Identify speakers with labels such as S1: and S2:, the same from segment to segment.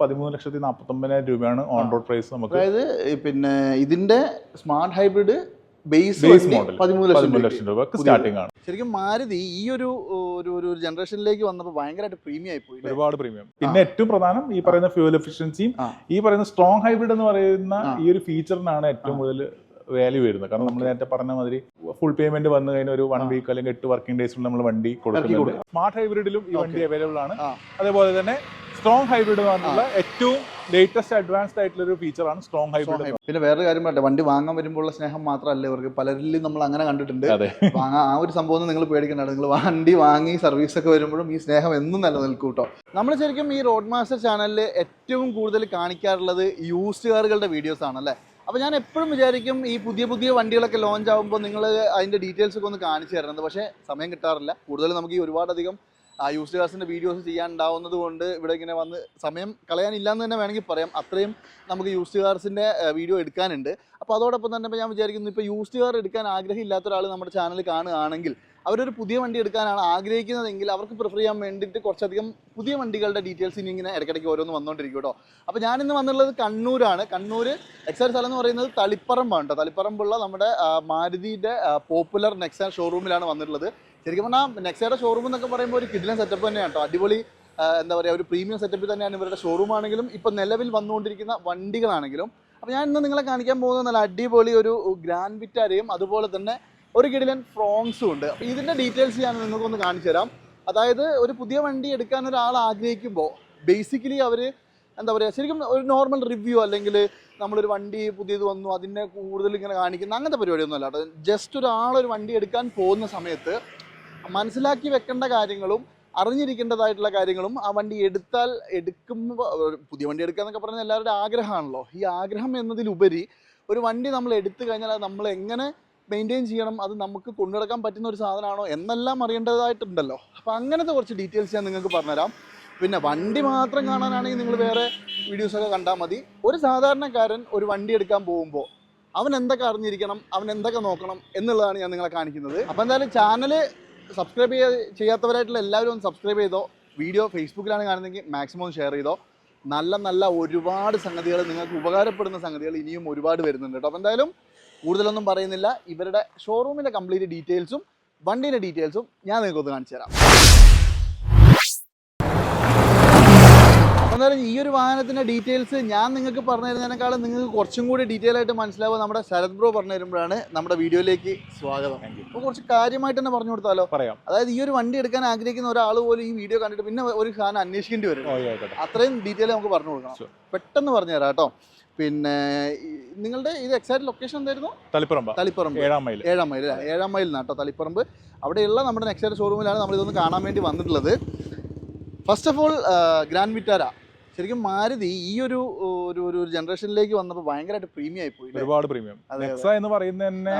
S1: പതിമൂന്ന് ലക്ഷത്തി നാൽപ്പത്തി ഒമ്പതിനായിരം രൂപയാണ് ഓൺ റോഡ് പ്രൈസ് നമുക്ക്
S2: അതായത് പിന്നെ ഇതിന്റെ സ്മാർട്ട് ഹൈബ്രിഡ് ബേസ്
S1: മോഡൽ
S2: പതിമൂന്ന് ലക്ഷം
S1: രൂപ സ്റ്റാർട്ടിംഗ് ആണ്.
S2: ശരിക്കും മാരുതി ഈ ഒരു ഒരു ഒരു ജനറേഷനിലേക്ക് വന്നപ്പോൾ ഭയങ്കരമായിട്ട് പ്രീമിയം ആയി പോയി
S1: ഒരുപാട് പ്രീമിയം പിന്നെ ഏറ്റവും പ്രധാനം ഈ പറയുന്ന ഫ്യൂൽ എഫിഷ്യൻസിയും ഈ പറയുന്ന സ്ട്രോങ് ഹൈബ്രിഡ് എന്ന് പറയുന്ന ഈ ഒരു ഫീച്ചറിനാണ് ഏറ്റവും കൂടുതൽ വാല്യൂ വരുന്നത്. കാരണം നമ്മൾ നേരത്തെ പറഞ്ഞ മാതിരി ഫുൾ പേയ്മെന്റ് വന്നു കഴിഞ്ഞാൽ ഒരു വൺ വീക്ക് അല്ലെങ്കിൽ എട്ട് വർക്കിംഗ് ഡേയ്സിൽ നമ്മൾ വണ്ടി കൊടുക്കുന്നുണ്ട്. സ്മാർട്ട് ഹൈബ്രിഡിലും ഈ വണ്ടി അവൈലബിൾ ആണ്. അതേപോലെ തന്നെ സ്ട്രോങ് ഹൈബ്രിഡ് പറഞ്ഞുള്ള ഏറ്റവും ലേറ്റസ്റ്റ് അഡ്വാൻസ്ഡ് ആയിട്ടുള്ള ഒരു ഫീച്ചറാണ് സ്ട്രോങ് ഹൈബ്രിഡ്
S2: പിന്നെ വേറെ കാര്യം പറയട്ടെ വണ്ടി വാങ്ങാൻ വരുമ്പോഴുള്ള സ്നേഹം മാത്രമല്ല ഇവർക്ക്. പലരിലും നമ്മൾ അങ്ങനെ കണ്ടിട്ടുണ്ട്. വാങ്ങാൻ ആ ഒരു സംഭവം നിങ്ങൾ പേടിക്കണ്ട. നിങ്ങൾ വണ്ടി വാങ്ങി സർവീസ് ഒക്കെ വരുമ്പോഴും ഈ സ്നേഹം എന്നും നിലനിൽക്കും കേട്ടോ നമ്മൾ ശരിക്കും ഈ റോഡ് മാസ്റ്റർ ചാനലിൽ ഏറ്റവും കൂടുതൽ കാണിക്കാറുള്ളത് യൂസ്ഡ് കാറുകളുടെ വീഡിയോസ് ആണല്ലേ അല്ലേ? അപ്പോൾ ഞാൻ എപ്പോഴും വിചാരിക്കും ഈ പുതിയ പുതിയ വണ്ടികളൊക്കെ ലോഞ്ച് ആകുമ്പോൾ നിങ്ങൾ അതിന്റെ ഡീറ്റെയിൽസ് ഒക്കെ ഒന്ന് കാണിച്ചു തരുന്നത് പക്ഷേ സമയം കിട്ടാറില്ല. കൂടുതൽ നമുക്ക് ഈ ഒരുപാടധികം ആ യൂസ്ഡ് കാർസിന്റെ വീഡിയോസ് ചെയ്യാൻ ഉണ്ടാവുന്നത് കൊണ്ട് ഇവിടെ ഇങ്ങനെ വന്ന് സമയം കളയാനില്ല എന്ന് തന്നെ വേണമെങ്കിൽ പറയാം. അത്രയും നമുക്ക് യൂസ്ഡ് കാർസിന്റെ വീഡിയോ എടുക്കാനുണ്ട്. അപ്പോൾ അതോടൊപ്പം തന്നെ ഞാൻ വിചാരിക്കുന്നു ഇപ്പോൾ യൂസ്ഡ് കാർ എടുക്കാൻ ആഗ്രഹമില്ലാത്ത ഒരാൾ നമ്മുടെ ചാനൽ കാണുകയാണെങ്കിൽ അവരൊരു പുതിയ വണ്ടി എടുക്കാനാണ് ആഗ്രഹിക്കുന്നതെങ്കിൽ അവർക്ക് പ്രിഫർ ചെയ്യാൻ വേണ്ടിയിട്ട് കുറച്ചധികം പുതിയ വണ്ടികളുടെ ഡീറ്റെയിൽസ് ഇനി ഇങ്ങനെ ഇടയ്ക്കിടയ്ക്ക് ഓരോന്ന് വന്നുകൊണ്ടിരിക്കും കേട്ടോ. അപ്പോൾ ഞാനിന്ന് വന്നുള്ളത് കണ്ണൂരാണ്. കണ്ണൂർ എക്സൈസ് സ്ഥലം എന്ന് പറയുന്നത് തളിപ്പറമ്പാണ് കേട്ടോ. തളിപ്പറമ്പുള്ള നമ്മുടെ മാരുതിയുടെ പോപ്പുലർ നെക്സ ഷോറൂമിലാണ് വന്നിട്ടുള്ളത്. ശരിക്കും പറഞ്ഞാൽ നെക്സയുടെ ഷോറൂം എന്നൊക്കെ പറയുമ്പോൾ ഒരു കിഡിലൻ സെറ്റപ്പ് തന്നെയാണ് കേട്ടോ. അടിപൊളി എന്താ പറയുക ഒരു പ്രീമിയം സെറ്റപ്പിൽ തന്നെയാണ് ഇവരുടെ ഷോറൂം ആണെങ്കിലും ഇപ്പം നിലവിൽ വന്നുകൊണ്ടിരിക്കുന്ന വണ്ടികളാണെങ്കിലും. അപ്പോൾ ഞാൻ ഇന്ന് നിങ്ങളെ കാണിക്കാൻ പോകുന്നത് നല്ല അടിപൊളി ഒരു ഗ്രാൻഡ് വിറ്റാരയും അതുപോലെ തന്നെ ഒരു കിഡിലൻ ഫ്രോങ്സും ഉണ്ട്. അപ്പോൾ ഇതിന്റെ ഡീറ്റെയിൽസ് ഞാൻ നിങ്ങൾക്കൊന്ന് കാണിച്ചു തരാം. അതായത് ഒരു പുതിയ വണ്ടി എടുക്കാൻ ഒരാൾ ആഗ്രഹിക്കുമ്പോൾ ബേസിക്കലി അവർ എന്താ പറയുക ശരിക്കും ഒരു നോർമൽ റിവ്യൂ അല്ലെങ്കിൽ നമ്മളൊരു വണ്ടി പുതിയത് വന്നു അതിനെ കൂടുതൽ ഇങ്ങനെ കാണിക്കുന്ന അങ്ങനത്തെ പരിപാടിയൊന്നും അല്ല കേട്ടോ. ജസ്റ്റ് ഒരാളൊരു വണ്ടി എടുക്കാൻ പോകുന്ന സമയത്ത് മനസ്സിലാക്കി വെക്കേണ്ട കാര്യങ്ങളും അറിഞ്ഞിരിക്കേണ്ടതായിട്ടുള്ള കാര്യങ്ങളും ആ വണ്ടി എടുത്താൽ എടുക്കുമ്പോൾ പുതിയ വണ്ടി എടുക്കുക എന്നൊക്കെ പറഞ്ഞാൽ എല്ലാവരുടെ ആഗ്രഹമാണല്ലോ. ഈ ആഗ്രഹം എന്നതിലുപരി ഒരു വണ്ടി നമ്മൾ എടുത്തു കഴിഞ്ഞാൽ അത് നമ്മൾ എങ്ങനെ മെയിന്റെയിൻ ചെയ്യണം അത് നമുക്ക് കൊണ്ടുനടക്കാൻ പറ്റുന്ന ഒരു സാധനമാണോ എന്നെല്ലാം അറിയേണ്ടതായിട്ടുണ്ടല്ലോ. അപ്പോൾ അങ്ങനത്തെ കുറച്ച് ഡീറ്റെയിൽസ് ഞാൻ നിങ്ങൾക്ക് പറഞ്ഞുതരാം. പിന്നെ വണ്ടി മാത്രം കാണാനാണെങ്കിൽ നിങ്ങൾ വേറെ വീഡിയോസൊക്കെ കണ്ടാൽ മതി. ഒരു സാധാരണക്കാരൻ ഒരു വണ്ടി എടുക്കാൻ പോകുമ്പോൾ അവൻ എന്തൊക്കെ അറിഞ്ഞിരിക്കണം അവൻ എന്തൊക്കെ നോക്കണം എന്നുള്ളതാണ് ഞാൻ നിങ്ങളെ കാണിക്കുന്നത്. അപ്പോൾ എന്തായാലും ചാനൽ സബ്സ്ക്രൈബ് ചെയ്യ ചെയ്യാത്തവരായിട്ടുള്ള എല്ലാവരും ഒന്ന് സബ്സ്ക്രൈബ് ചെയ്തോ. വീഡിയോ ഫേസ്ബുക്കിലാണ് കാണുന്നതെങ്കിൽ മാക്സിമം ഒന്ന് ഷെയർ ചെയ്തോ. നല്ല നല്ല ഒരുപാട് സംഗതികൾ നിങ്ങൾക്ക് ഉപകാരപ്പെടുന്ന സംഗതികൾ ഇനിയും ഒരുപാട് വരുന്നുണ്ട് കേട്ടോ. അപ്പോൾ എന്തായാലും കൂടുതലൊന്നും പറയുന്നില്ല. ഇവരുടെ ഷോറൂമിന്റെ കംപ്ലീറ്റ് ഡീറ്റെയിൽസും വണ്ടീന്റെ ഡീറ്റെയിൽസും ഞാൻ നിങ്ങൾക്കൊന്ന് കാണിച്ചു തരാം. എന്തായാലും ഈ ഒരു വാഹനത്തിന്റെ ഡീറ്റെയിൽസ് ഞാൻ നിങ്ങൾക്ക് പറഞ്ഞു തരുന്നതിനേക്കാളും നിങ്ങൾക്ക് കുറച്ചും കൂടി ഡീറ്റെയിൽ ആയിട്ട് മനസ്സിലാവുക നമ്മുടെ ശരത് ബ്രോ പറഞ്ഞു തരുമ്പോഴാണ് നമ്മുടെ വീഡിയോയിലേക്ക് സ്വാഗതം. അപ്പോൾ കുറച്ച് കാര്യമായിട്ട് തന്നെ പറഞ്ഞു കൊടുത്താലോ?
S1: പറയാം.
S2: അതായത് ഈ ഒരു വണ്ടി എടുക്കാൻ ആഗ്രഹിക്കുന്ന ഒരാൾ പോലും ഈ വീഡിയോ കണ്ടിട്ട് പിന്നെ ഒരു സാധനം അന്വേഷിക്കേണ്ടി വരും. അത്രയും ഡീറ്റെയിൽ നമുക്ക് പറഞ്ഞു കൊടുക്കണം. പെട്ടെന്ന് പറഞ്ഞു തരാം കേട്ടോ. പിന്നെ നിങ്ങളുടെ ഇത് എക്സാക്ട് ലൊക്കേഷൻ എന്തായിരുന്നു?
S1: തളിപ്പറമ്പ്.
S2: തളിപ്പറമ്പ്.
S1: ഏഴാം മൈൽ
S2: ഏഴാം മൈൽ ഏഴാം മൈൽ കേട്ടോ തളിപ്പറമ്പ്. അവിടെയുള്ള നമ്മുടെ നെക്സ്റ്റ് ഷോറൂമിലാണ് നമ്മൾ ഇതൊന്ന് കാണാൻ വേണ്ടി വന്നിട്ടുള്ളത്. First of all grand Vitara ശരിക്കും മാരുതി ഈ ഒരു ഒരു ഒരു ജനറേഷനിലേക്ക് വന്നപ്പോൾ ഭയങ്കരമായിട്ട് പ്രീമിയം ആയി പോയി
S1: ഒരുപാട് പ്രീമിയം. നെക്സ എന്ന് പറയുന്നത് തന്നെ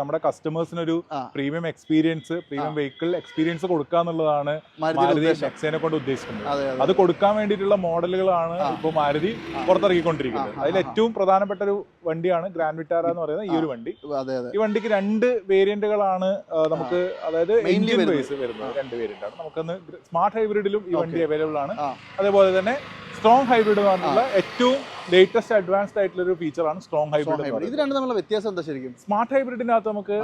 S1: നമ്മുടെ കസ്റ്റമേഴ്സിന് ഒരു premium experience premium vehicle experience കൊടുക്കുക എന്നുള്ളതാണ് മാരുതി
S2: ഉദ്ദേശം.
S1: കൊണ്ട് ഉദ്ദേശിക്കുന്നത്.
S2: അതെ
S1: കൊടുക്കാൻ വേണ്ടിയിട്ടുള്ള മോഡലുകളാണ്. ഇപ്പോൾ മാരുതി. പുറത്തിറക്കിക്കൊണ്ടിരിക്കുന്നത് അതിൽ ഏറ്റവും പ്രധാനപ്പെട്ട ഒരു വണ്ടിയാണ് ഗ്രാൻഡ് വിറ്റാര എന്ന് പറയുന്നത് ഈ ഒരു വണ്ടി. ഈ വണ്ടിക്ക് രണ്ട് വേരിയന്റുകളാണ് നമുക്ക് അതായത് എഞ്ചിൻ
S2: വരുന്നത്.
S1: ബേസ് വരുന്നത് രണ്ട് വേരിയന്റ് ആണ് നമുക്കൊന്ന് സ്മാർട്ട് ഹൈബ്രിഡിലും ഈ വണ്ടി. അവൈലബിൾ ആണ്. അതേപോലെ തന്നെ സ്ട്രോങ് ഹൈബ്രിഡ് എന്ന് പറഞ്ഞിട്ടുള്ള ഏറ്റവും ലേറ്റസ്റ്റ് അഡ്വാൻസ്ഡ് ആയിട്ടുള്ള ഒരു ഫീച്ചറാണ് സ്ട്രോങ് ഹൈബ്രിഡ്
S2: ഇത് രണ്ടും തമ്മിലുള്ള വ്യത്യാസം എന്താ ശരിക്കും?
S1: സ്മാർട്ട് ഹൈബ്രിഡിനകത്ത് നമുക്ക്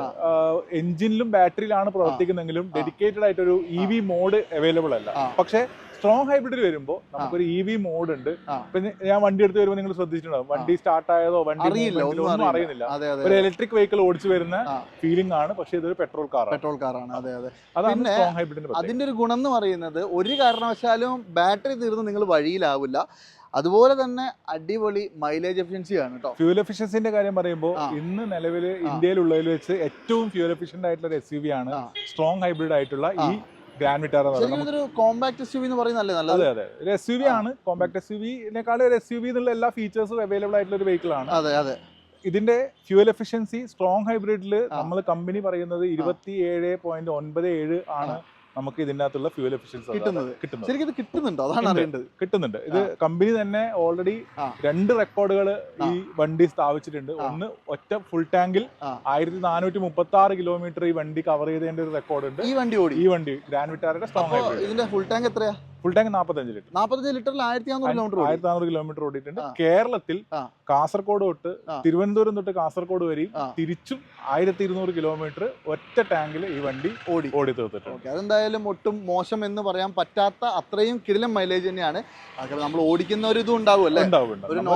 S1: എഞ്ചിനിലും ബാറ്ററിയിലാണ് പ്രവർത്തിക്കുന്നെങ്കിലും ഡെഡിക്കേറ്റഡ് ആയിട്ടൊരു ഇ വി മോഡ് അവൈലബിൾ അല്ല. പക്ഷേ സ്ട്രോങ് ഹൈബ്രിഡിൽ വരുമ്പോൾ നമുക്കൊരു ഇ വി മോഡ് ഉണ്ട്. പിന്നെ ഞാൻ വണ്ടി എടുത്ത് വരുമ്പോൾ നിങ്ങൾ ശ്രദ്ധിച്ചിട്ടുണ്ടാവും. വണ്ടി സ്റ്റാർട്ട് ആയതോ വണ്ടി
S2: ഒന്നും
S1: അറിയുന്നില്ല. ഒരു ഇലക്ട്രിക് വെഹിക്കിൾ ഓടിച്ചു വരുന്ന ഫീലിംഗ് ആണ് പക്ഷേ ഇതൊരു പെട്രോൾ കാർ
S2: പെട്രോൾ കാറാണ് അതെ അതെ.
S1: അതാണ് സ്ട്രോങ് ഹൈബ്രിഡിന്റെ
S2: അതിന്റെ ഒരു ഗുണം എന്ന് പറയുന്നത് ഒരു കാരണവശാലും ബാറ്ററി തീർന്ന് നിങ്ങൾ വഴിയിലാവില്ല. അതുപോലെ തന്നെ അടിപൊളി മൈലേജ് എഫിഷ്യൻസി ആണ് കേട്ടോ
S1: ഫ്യൂൽ എഫിഷ്യൻസിന്റെ കാര്യം പറയുമ്പോൾ. ഇന്ന് നിലവിൽ ഇന്ത്യയിലുള്ളതിൽ വെച്ച് ഏറ്റവും ഫ്യൂൽ എഫിഷ്യന്റ് ആയിട്ടുള്ള ഒരു എസ് യു വി ആണ് സ്ട്രോങ് ഹൈബ്രിഡ് ആയിട്ടുള്ള ഈ. ഗ്രാൻഡ് വിറ്റാർ എന്ന് പറയുന്നത്
S2: കോമ്പാക്ട് എസ് യു എന്ന് പറയുന്നല്ലേ നല്ലത്.
S1: അതെ അതെ. ഒരു എസ് യു വി. ആണ്. കോമ്പാക്ട് എസ് യു വിനേക്കാളും ഒരു എസ് യു വി എന്നുള്ള എല്ലാ ഫീച്ചേഴ്സും അവൈലബിൾ ആയിട്ടുള്ള ഒരു വെഹിക്കിൾ ആണ്.
S2: അതെ അതെ.
S1: ഇതിന്റെ ഫ്യൂൽ എഫിഷ്യൻസി സ്ട്രോങ് ഹൈബ്രിഡിൽ നമ്മൾ കമ്പനി പറയുന്നത് ഇരുപത്തി ഏഴ് പോയിന്റ് ഒൻപത് ഏഴ് ആണ്. നമുക്ക് ഇതിനകത്തുള്ള ഫ്യൂൽ എഫിഷ്യൻസി
S2: കിട്ടുന്നത്.
S1: കിട്ടുന്നത്.
S2: ശരിക്കും ഇത് കിട്ടുന്നുണ്ടോ. അതാണ് അറിയേണ്ടത്.
S1: കിട്ടുന്നുണ്ട്. ഇത് കമ്പനി തന്നെ ഓൾറെഡി രണ്ട് റെക്കോർഡുകൾ ഈ വണ്ടി സ്ഥാപിച്ചിട്ടുണ്ട്. ഒന്ന് ഒറ്റ ഫുൾ ടാങ്കിൽ. ആയിരത്തി നാനൂറ്റി മുപ്പത്തി ആറ് കിലോമീറ്റർ ഈ വണ്ടി കവർ ചെയ്തതിന്റെ ഒരു റെക്കോർഡ് ഉണ്ട്.
S2: ഈ വണ്ടി ഓടി.
S1: ഈ വണ്ടി ഗ്രാൻഡ് വിറ്റാറിന്റെ സ്ട്രോങ്
S2: ഇതിന്റെ ഫുൾ ടാങ്ക് എത്രയാ?
S1: ഫുൾ ടാങ്ക് നാൽപ്പത്തഞ്ച് ലിറ്റർ
S2: നാപ്പത്തഞ്ച് ലിറ്ററിൽ ആയിരത്തി അഞ്ഞൂറ് കിലോമീറ്റർ
S1: ആയിരത്തി നാനൂറ് കിലോമീറ്റർ ഓടിയിട്ടുണ്ട് കേരളത്തിൽ കാസർഗോഡ് തൊട്ട്. തിരുവനന്തപുരം തൊട്ട് കാസർഗോഡ് വരെയും. തിരിച്ചും ആയിരത്തി ഇരുന്നൂറ് കിലോമീറ്റർ ഒറ്റ ടാങ്കിൽ ഈ വണ്ടി
S2: ഓടി.
S1: ഓടി തീർത്തിട്ടുണ്ട്.
S2: അതെന്തായാലും ഒട്ടും മോശം എന്ന് പറയാൻ പറ്റാത്ത അത്രയും കിടിലം മൈലേജ് തന്നെയാണ്. നമ്മൾ ഓടിക്കുന്ന ഒരു ഇതും ഉണ്ടാവും അല്ലേ?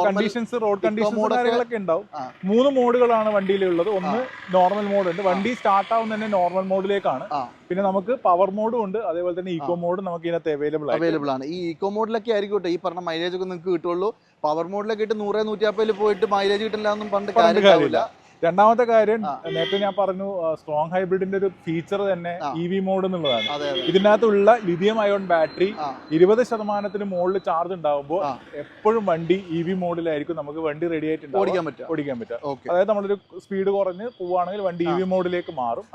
S1: കണ്ടീഷൻസ് റോഡ് കണ്ടീഷൻസ് കാര്യങ്ങളൊക്കെ ഉണ്ടാവും. മൂന്ന് മോഡുകളാണ് വണ്ടിയിലുള്ളത്. ഒന്ന് നോർമൽ മോഡ് ഉണ്ട്. വണ്ടി സ്റ്റാർട്ട് ആവുന്ന തന്നെ നോർമൽ മോഡിലേക്കാണ്. പിന്നെ നമുക്ക് പവർ മോഡും ഉണ്ട് അതേപോലെ തന്നെ ഇക്കോ മോഡും നമുക്ക് ഇതിനകത്ത് അവൈലബിൾ ആണ്
S2: അവൈലബിൾ ആണ്. ഈ ഇക്കോ മോഡിലൊക്കെ ആയിരിക്കും കേട്ടോ ഈ പറഞ്ഞ മൈലേജ് ഒക്കെ നിങ്ങൾക്ക് കിട്ടുള്ളൂ. പവർ മോഡിലൊക്കെ ഇട്ട് നൂറ് നൂറ്റിയാപ്പതിൽ പോയിട്ട് മൈലേജ് കിട്ടില്ല എന്നും പറഞ്ഞിട്ട്
S1: പറഞ്ഞിട്ട്
S2: കാര്യം ഉണ്ടാവില്ല
S1: രണ്ടാമത്തെ കാര്യം നേരത്തെ ഞാൻ പറഞ്ഞു സ്ട്രോങ് ഹൈബ്രിഡിന്റെ ഒരു ഫീച്ചർ തന്നെ. ഇ വി മോഡ് എന്നുള്ളതാണ്. ഇതിനകത്തുള്ള ലിഥിയം അയോൺ ബാറ്ററി. ഇരുപത് ശതമാനത്തിന് മുകളിൽ ചാർജ്
S2: ഉണ്ടാവുമ്പോൾ
S1: എപ്പോഴും വണ്ടി ഇ വി മോഡിലായിരിക്കും നമുക്ക് വണ്ടി റെഡി ആയിട്ട്
S2: ഓടിക്കാൻ പറ്റും
S1: ഓടിക്കാൻ
S2: പറ്റും
S1: അതായത് നമ്മളൊരു സ്പീഡ് കുറഞ്ഞ് പോവുകയാണെങ്കിൽ വണ്ടി ഇ വി മോഡിലേക്ക് മാറും.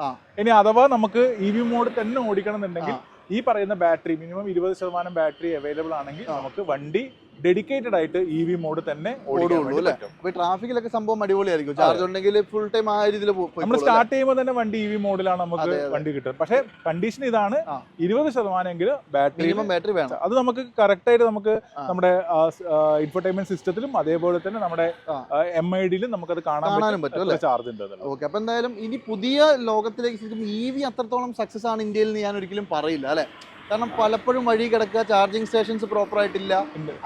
S1: ഇനി അഥവാ നമുക്ക് ഇ വി മോഡ് തന്നെ ഓടിക്കണം എന്നുണ്ടെങ്കിൽ ഈ പറയുന്ന ബാറ്ററി മിനിമം ഇരുപത് ശതമാനം ബാറ്ററി അവൈലബിൾ ആണെങ്കിൽ നമുക്ക് വണ്ടി ഡെഡിക്കേറ്റഡ് ആയിട്ട് ഇ വി മോഡ് തന്നെ ഓടുകയുള്ളൂ
S2: അല്ലേ? അപ്പൊ ട്രാഫിക്കിലൊക്കെ സംഭവം അടിപൊളിയായിരിക്കും ചാർജ് ഉണ്ടെങ്കിൽ ഫുൾ ടൈം ആ രീതിയിൽ
S1: നമ്മൾ സ്റ്റാർട്ട് ചെയ്യുമ്പോൾ തന്നെ വണ്ടി ഇ വി മോഡിലാണ് നമുക്ക്. വണ്ടി കിട്ടുന്നത് പക്ഷേ കണ്ടീഷൻ ഇതാണ്. ഇരുപത് ശതമാനമെങ്കിലും ബാറ്ററി
S2: ബാറ്ററി വേണം
S1: അത് നമുക്ക് കറക്റ്റ് ആയിട്ട് നമുക്ക് നമ്മുടെ ഇൻഫർടൈൻമെന്റ് സിസ്റ്റത്തിലും അതേപോലെ തന്നെ നമ്മുടെ. എം ഐ ഡിയിലും നമുക്കത് കാണാൻ
S2: പറ്റും?
S1: ചാർജ് ഉണ്ട്.
S2: ഓക്കെ അപ്പൊ എന്തായാലും ഇനി പുതിയ ലോകത്തിലേക്ക് ഇ വി അത്രത്തോളം സക്സസ് ആണ് ഇന്ത്യയിൽ ഞാൻ ഒരിക്കലും പറയില്ല അല്ലെ കാരണം പലപ്പോഴും വഴി കിടക്കുക ചാർജിങ് സ്റ്റേഷൻസ് പ്രോപ്പർ ആയിട്ടില്ല.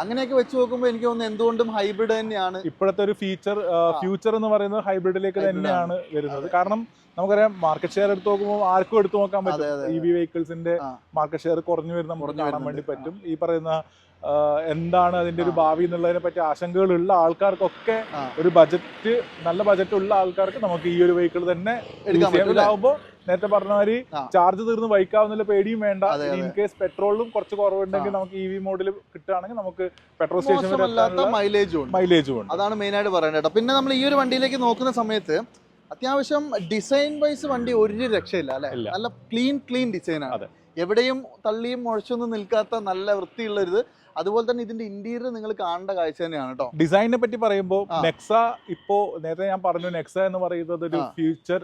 S2: അങ്ങനെയൊക്കെ വെച്ച് നോക്കുമ്പോൾ എനിക്ക് തോന്നുന്നു എന്തുകൊണ്ടും ഹൈബ്രിഡ് തന്നെയാണ്.
S1: ഇപ്പോഴത്തെ ഒരു ഫീച്ചർ ഫ്യൂച്ചർ എന്ന് പറയുന്നത് ഹൈബ്രിഡിലേക്ക് തന്നെയാണ് വരുന്നത്. കാരണം നമുക്കറിയാം മാർക്കറ്റ് ഷെയർ എടുത്ത് നോക്കുമ്പോൾ ആർക്കും എടുത്ത് നോക്കാൻ പറ്റും. ഇ വി വെഹിക്കിൾസിന്റെ മാർക്കറ്റ് ഷെയർ കുറഞ്ഞു വരുന്ന നമുക്ക് കാണാൻ വേണ്ടി പറ്റും. ഈ പറയുന്ന എന്താണ് അതിന്റെ ഒരു. ഭാവി എന്നുള്ളതിനെ പറ്റി ആശങ്കകളുള്ള ആൾക്കാർക്കൊക്കെ ഒരു ബജറ്റ് നല്ല ബജറ്റ് ഉള്ള ആൾക്കാർക്ക് നമുക്ക് ഈ ഒരു വെഹിക്കിൾ തന്നെ
S2: പറ്റും
S1: നേരത്തെ പറഞ്ഞ മാതിരി ചാർജ് തീർന്ന് വഹിക്കാവുന്ന പേടിയും വേണ്ട. ഇൻ കേസ് പെട്രോളും കുറച്ച് കുറവുണ്ടെങ്കിൽ നമുക്ക് ഇ വി മോഡിൽ കിട്ടുകയാണെങ്കിൽ നമുക്ക് പെട്രോൾ സ്റ്റേഷൻ
S2: മൈലേജും
S1: മൈലേജും
S2: അതാണ് മെയിൻ ആയിട്ട് പറയേണ്ടത് പിന്നെ നമ്മൾ ഈ ഒരു വണ്ടിയിലേക്ക് നോക്കുന്ന സമയത്ത് അത്യാവശ്യം ഡിസൈൻ വൈസ് വണ്ടി ഒരു രക്ഷയില്ല അല്ലെ? നല്ല ക്ലീൻ ക്ലീൻ ഡിസൈനാണ് ആണ്. എവിടെയും തള്ളിയും മുഴച്ചൊന്നും നിൽക്കാത്ത നല്ല വൃത്തിയുള്ള ഒരു അതുപോലെ തന്നെ ഇതിന്റെ ഇന്റീരിയർ നിങ്ങൾ കാണേണ്ട കാഴ്ച തന്നെയാണ് കേട്ടോ
S1: ഡിസൈനിനെ പറ്റി പറയുമ്പോൾ നെക്സ ഇപ്പോ നേരത്തെ ഞാൻ പറഞ്ഞു നെക്സ എന്ന് പറയുന്നത് ഒരു ഫ്യൂച്ചർ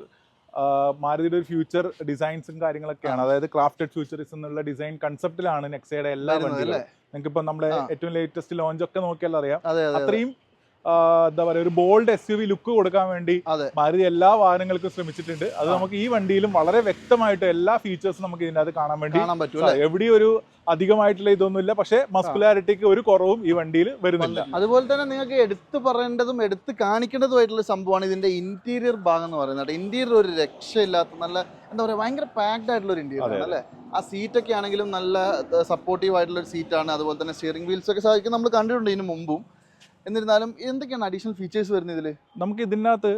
S1: മാരുതിയുടെ ഒരു ഫ്യൂച്ചർ ഡിസൈൻസും കാര്യങ്ങളൊക്കെയാണ്. അതായത് ക്രാഫ്റ്റഡ് ഫ്യൂച്ചറിസം എന്നുള്ള ഡിസൈൻ കൺസെപ്റ്റിലാണ് നെക്സയുടെ എല്ലാ വണ്ടികളും. നിങ്ങൾക്ക് ഇപ്പൊ നമ്മുടെ ഏറ്റവും ലേറ്റസ്റ്റ് ലോഞ്ച് ഒക്കെ നോക്കിയാൽ അറിയാം
S2: അതെ അതെ അതെ.
S1: അത്രയും എന്താ പറയാ ഒരു bold S U V look കൊടുക്കാൻ വേണ്ടി മാരുതി എല്ലാ വാഹനങ്ങൾക്കും ശ്രമിച്ചിട്ടുണ്ട്. അത് നമുക്ക് ഈ വണ്ടിയിലും വളരെ വ്യക്തമായിട്ട് എല്ലാ ഫീച്ചേഴ്സും നമുക്ക് ഇതിനകത്ത് കാണാൻ വേണ്ടി എവിടെയും ഒരു അധികമായിട്ടുള്ള ഇതൊന്നുമില്ല. പക്ഷേ മസ്കുലാരിറ്റിക്ക് ഒരു കുറവും ഈ വണ്ടിയിൽ വരുന്നില്ല.
S2: അതുപോലെ തന്നെ നിങ്ങൾക്ക് എടുത്തു പറയേണ്ടതും എടുത്ത് കാണിക്കേണ്ടതുമായിട്ടുള്ള സംഭവമാണ് ഇതിന്റെ ഇന്റീരിയർ ഭാഗം എന്ന് പറയുന്നത്. ഇന്റീരിയർ ഒരു രക്ഷയില്ലാത്ത നല്ല എന്താ പറയുക ഭയങ്കര പാക്ഡ് ആയിട്ടുള്ള ഒരു ഇന്റീരിയർ ആണ് അല്ലേ? ആ സീറ്റ് ഒക്കെ ആണെങ്കിലും നല്ല സപ്പോർട്ടീവ് ആയിട്ടുള്ള ഒരു സീറ്റാണ് അതുപോലെ തന്നെ സ്റ്റിയറിംഗ് വീൽസ് ഒക്കെ സാധിക്കും നമ്മൾ കണ്ടിട്ടുണ്ട് ഇതിന് മുമ്പും. എന്നിരുന്നാലും എന്തൊക്കെയാണ് അഡീഷണൽ ഫീച്ചേഴ്സ് വരുന്നത് ഇതിൽ
S1: നമുക്ക് ഇതിനകത്ത്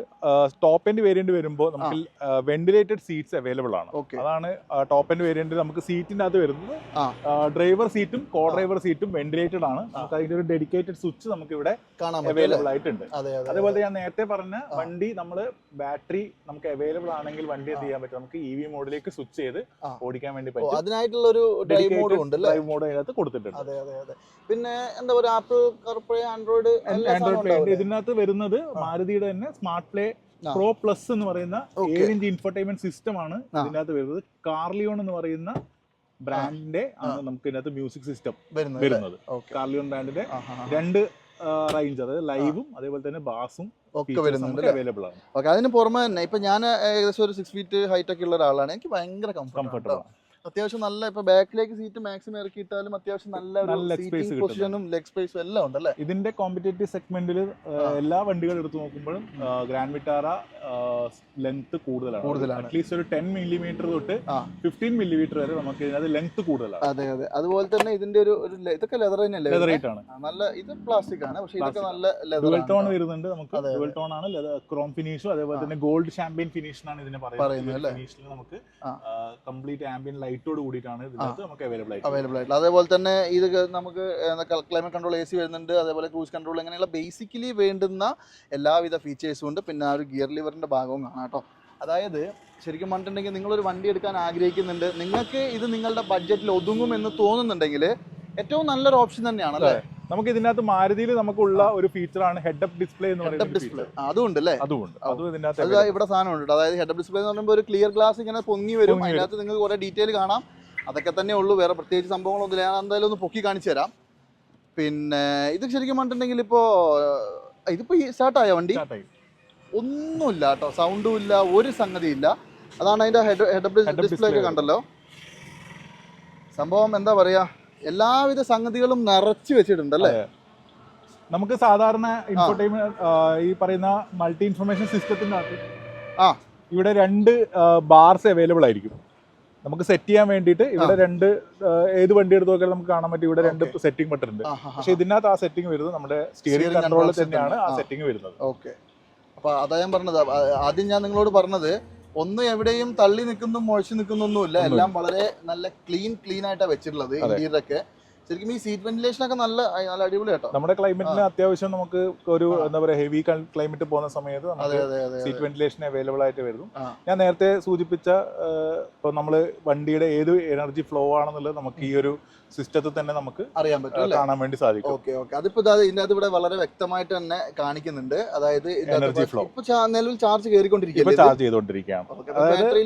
S1: ടോപ്പ് എൻഡ് വേരിയന്റ് വരുമ്പോൾ നമുക്ക് വെന്റിലേറ്റഡ് സീറ്റ്സ് അവൈലബിൾ ആണ്.
S2: ഓക്കെ
S1: അതാണ് ടോപ്പ് എൻഡ് വേരിയന്റ് നമുക്ക് സീറ്റിന്റെ അകത്ത് വരുന്നത്. ഡ്രൈവർ സീറ്റും കോ ഡ്രൈവർ സീറ്റും വെന്റിലേറ്റഡ് ആണ്. നമുക്ക് അതിന്റെ ഒരു ഡെഡിക്കേറ്റഡ് സ്വിച്ച് നമുക്ക് ഇവിടെ അവൈലബിൾ ആയിട്ടുണ്ട്.
S2: അതെ അതെ
S1: അതേപോലെ ഞാൻ നേരത്തെ പറഞ്ഞ വണ്ടി നമ്മൾ ബാറ്ററി നമുക്ക് അവൈലബിൾ ആണെങ്കിൽ വണ്ടി എന്ത് ചെയ്യാൻ പറ്റും? നമുക്ക് ഇ വി മോഡിലേക്ക് സ്വിച്ച് ചെയ്ത് ഓടിക്കാൻ വേണ്ടി പറ്റും.
S2: അതിനായിട്ടുള്ള ഒരു ഡ്രൈവ് മോഡും ഉണ്ട് അല്ലേ
S1: മോഡ് അതിനകത്ത് കൊടുത്തിട്ടുണ്ട്.
S2: അതെ അതെ അതെ. പിന്നെ എന്താ പറയുക Apple CarPlay Android
S1: Android Play. ഉണ്ട് ഇതിനകത്ത് വരുന്നത് മാരുതിയുടെ തന്നെ സ്മാർട്ട് പ്ലേ പ്രോ പ്ലസ് എന്ന് പറയുന്ന. ഏഴ് ഇഞ്ച് ഇൻഫർടൈൻമെന്റ് സിസ്റ്റം ആണ് ഇതിനകത്ത് വരുന്നത്. കാർലിയോൺ എന്ന് പറയുന്ന ബ്രാൻഡിന്റെ ആണ് നമുക്ക് ഇതിനകത്ത് മ്യൂസിക് സിസ്റ്റം
S2: വരുന്നത്.
S1: കാർലിയോൺ ബ്രാൻഡിന്റെ രണ്ട് റേഞ്ച് അതായത് ലൈവും അതേപോലെ തന്നെ ബാസും
S2: ഒക്കെ വരുന്നുണ്ട്
S1: അവൈലബിൾ ആണ്.
S2: ഓക്കെ അതിന് പുറമെ തന്നെ ഇപ്പൊ ഞാൻ ഏകദേശം ഒരു സിക്സ് ഫീറ്റ് ഹൈറ്റ് ഒക്കെ ഉള്ള ഒരാളാണ്. എനിക്ക് ഭയങ്കര കംഫർട്ടബിൾ
S1: കംഫർട്ടബിൾ
S2: അത്യാവശ്യം നല്ല ഇപ്പൊ ബാക്കിലേക്ക് സീറ്റ് മാക്സിമം ഇറക്കിയിട്ടാലും അത്യാവശ്യം നല്ല പൊസിഷനും ലെഗ് സ്പേസും എല്ലാം ഉണ്ട് അല്ലേ
S1: ഇതിന്റെ കോമ്പറ്റേറ്റീവ് സെഗ്മെന്റിൽ എല്ലാ വണ്ടികളും എടുത്തു നോക്കുമ്പോഴും ഗ്രാൻഡ് വിറ്റാറ ലെങ്ത് കൂടുതലാണ്.
S2: കൂടുതലാണ്.
S1: അറ്റ്ലീസ്റ്റ് ഒരു ടെൻ മില്ലിമീറ്റർ തൊട്ട്. ഫിഫ്റ്റീൻ മില്ലിമീറ്റർ വരെ നമുക്ക് ഇതിനകത്ത് ലെങ്ത് കൂടുതലാണ്.
S2: അതെ അതെ. അതുപോലെ തന്നെ ഇതിന്റെ ഒരു ഇതൊക്കെ ലെതർ തന്നെയല്ലേ
S1: ലെതർ? ആണ്.
S2: നല്ല ഇത് പ്ലാസ്റ്റിക് ആണ്. പക്ഷെ ഇതൊക്കെ നല്ല ലെതർ
S1: ടോൺ വരുന്നുണ്ട് നമുക്ക്. ഡുവൽ ടോൺ ആണ്. ക്രോം ഫിനിഷും അതേപോലെ തന്നെ ഗോൾഡ് ഷാമ്പ്യൻ ഫിനിഷ് എന്നാണ് ഇതിനെ
S2: പറയുന്നത്?
S1: ഫിനിഷിൽ നമുക്ക് കംപ്ലീറ്റ് ആംബിയൻ ലൈറ്റോട് കൂടിയിട്ടാണ് ഇതിനകത്ത് നമുക്ക് അവൈലബിൾ ആയിട്ട്
S2: അവൈലബിൾ ആയിട്ടുള്ള അതേപോലെ തന്നെ ഇത് നമുക്ക് ക്ലൈമറ്റ് കൺട്രോൾ എ സി വരുന്നുണ്ട്. അതേപോലെ ക്രൂസ് കൺട്രോൾ ഇങ്ങനെയുള്ള ബേസിക്കലി വേണ്ടുന്ന എല്ലാവിധ ഫീച്ചേഴ്സും ഉണ്ട്. പിന്നെ ആ ഒരു ഗിയർ ലിവറിന്റെ ഭാഗവും കാണാം കേട്ടോ. അതായത് ശരിക്കും പറഞ്ഞിട്ടുണ്ടെങ്കിൽ നിങ്ങളൊരു വണ്ടി എടുക്കാൻ ആഗ്രഹിക്കുന്നുണ്ട്. നിങ്ങൾക്ക് ഇത് നിങ്ങളുടെ ബഡ്ജറ്റിൽ ഒതുങ്ങും എന്ന് തോന്നുന്നുണ്ടെങ്കിൽ ഏറ്റവും നല്ലൊരു ഓപ്ഷൻ തന്നെയാണ് അല്ലേ
S1: നമുക്ക് ഇതിനകത്ത് മാരുതിയിൽ നമുക്കുള്ള ഒരു ഫീച്ചറാണ് ഹെഡ് അപ്പ് ഡിസ്പ്ലേ എന്ന്
S2: ഹെഡ്
S1: അപ്പ്
S2: ഡിസ്പ്ലേ അതുകൊണ്ട് അല്ലേ? അതുകൊണ്ട്.
S1: അതും ഇതിനകത്ത്
S2: അത്
S1: available.
S2: ഇവിടെ സാധനം ഉണ്ട് അതായത് ഹെഡ് അപ്പ് ഡിസ്പ്ലേ എന്ന് പറയുമ്പോൾ ഒരു ക്ലിയർ ഗ്ലാസ് ഇങ്ങനെ പൊങ്ങി വരും.
S1: പൊങ്ങി വരും.
S2: അതിനകത്ത് നിങ്ങൾക്ക് കുറെ ഡീറ്റെയിൽ കാണാം. അതൊക്കെ തന്നെ ഉള്ളൂ. വേറെ പ്രത്യേകിച്ച് സംഭവങ്ങളൊന്നുമില്ല. ഞാൻ എന്തായാലും ഒന്ന് പൊക്കി കാണിച്ചു തരാം. പിന്നെ ഇത് ശരിക്കും പറഞ്ഞിട്ടുണ്ടെങ്കിൽ ഇപ്പോൾ ഇതിപ്പോൾ ഈ സ്റ്റാർട്ടായ വണ്ടി?
S1: Start ആയി.
S2: ഒന്നുമില്ല കേട്ടോ. സൗണ്ടും ഇല്ല. ഒരു സംഗതി ഇല്ല. അതാണ് അതിന്റെ ഹെഡ് ഹെഡ് ഡിസ്പ്ലേ ഒക്കെ
S1: display.
S2: കണ്ടല്ലോ. സംഭവം എന്താ പറയാ? എല്ലാവിധ സംഗതികളും നിറച്ചു വെച്ചിട്ടുണ്ട് അല്ലേ
S1: നമുക്ക് സാധാരണ ഇൻഫോർടൈൻമെന്റ് ഈ പറയുന്ന മൾട്ടി ഇൻഫർമേഷൻ സിസ്റ്റത്തിന്റെ അകത്ത്
S2: ആ.
S1: ഇവിടെ രണ്ട് ബാർസ് അവൈലബിൾ ആയിരിക്കും. നമുക്ക് സെറ്റ് ചെയ്യാൻ വേണ്ടിയിട്ട് ഇവിടെ രണ്ട് ഏത് വണ്ടി എടുത്ത് നോക്കിയാലും നമുക്ക് കാണാൻ പറ്റും. ഇവിടെ രണ്ട് സെറ്റിംഗ് ബട്ടൺ ഉണ്ട്. പക്ഷെ ഇതിനകത്ത് ആ സെറ്റിംഗ് വരുന്നത് നമ്മുടെ സ്റ്റിയറിംഗ് കൺട്രോളിൽ തന്നെയാണ് ആ സെറ്റിംഗ് വരുന്നത്.
S2: ഓക്കെ. അപ്പൊ അതാ ഞാൻ പറഞ്ഞത്. ആദ്യം ഞാൻ നിങ്ങളോട് പറഞ്ഞത് ഒന്നും എവിടെയും തള്ളി നിൽക്കുന്നു മുഴച്ചു നിൽക്കുന്നൊന്നുമില്ല. എല്ലാം വളരെ നല്ല ക്ലീൻ ക്ലീൻ ആയിട്ടാ വെച്ചിട്ടുള്ളത് ഇന്ത്യയിലൊക്കെ ശരിക്കും ഈ സീറ്റ് വെന്റിലേഷൻ ഒക്കെ നല്ല നല്ല അടിപൊളി കേട്ടോ.
S1: നമ്മുടെ ക്ലൈമറ്റിന് അത്യാവശ്യം നമുക്ക് ഒരു എന്താ പറയാ ഹെവി ക്ലൈമറ്റ് പോകുന്ന സമയത്ത് നമുക്ക് സീറ്റ് വെന്റിലേഷൻ അവൈലബിൾ ആയിട്ട് വരുന്നു. ഞാൻ നേരത്തെ സൂചിപ്പിച്ച ഇപ്പോൾ നമ്മൾ വണ്ടിയുടെ ഏത് എനർജി ഫ്ലോ ആണെന്നുള്ളത് നമുക്ക് ഈ ഒരു സിസ്റ്റത്തിൽ തന്നെ നമുക്ക്
S2: അറിയാൻ പറ്റും
S1: കാണാൻ വേണ്ടി സാധിക്കും.
S2: Okay okay. അതിപ്പോ ഇതിനകത്ത് ഇവിടെ വളരെ വ്യക്തമായിട്ട് തന്നെ കാണിക്കുന്നുണ്ട്. അതായത്
S1: എനർജി ഫ്ലോ
S2: ഇപ്പൊ നിലവിൽ ചാർജ്
S1: ഇപ്പൊ
S2: കയറിക്കൊണ്ടിരിക്കുകയല്ലേ
S1: ചാർജ് ചെയ്തുകൊണ്ടിരിക്കുകയാണ്.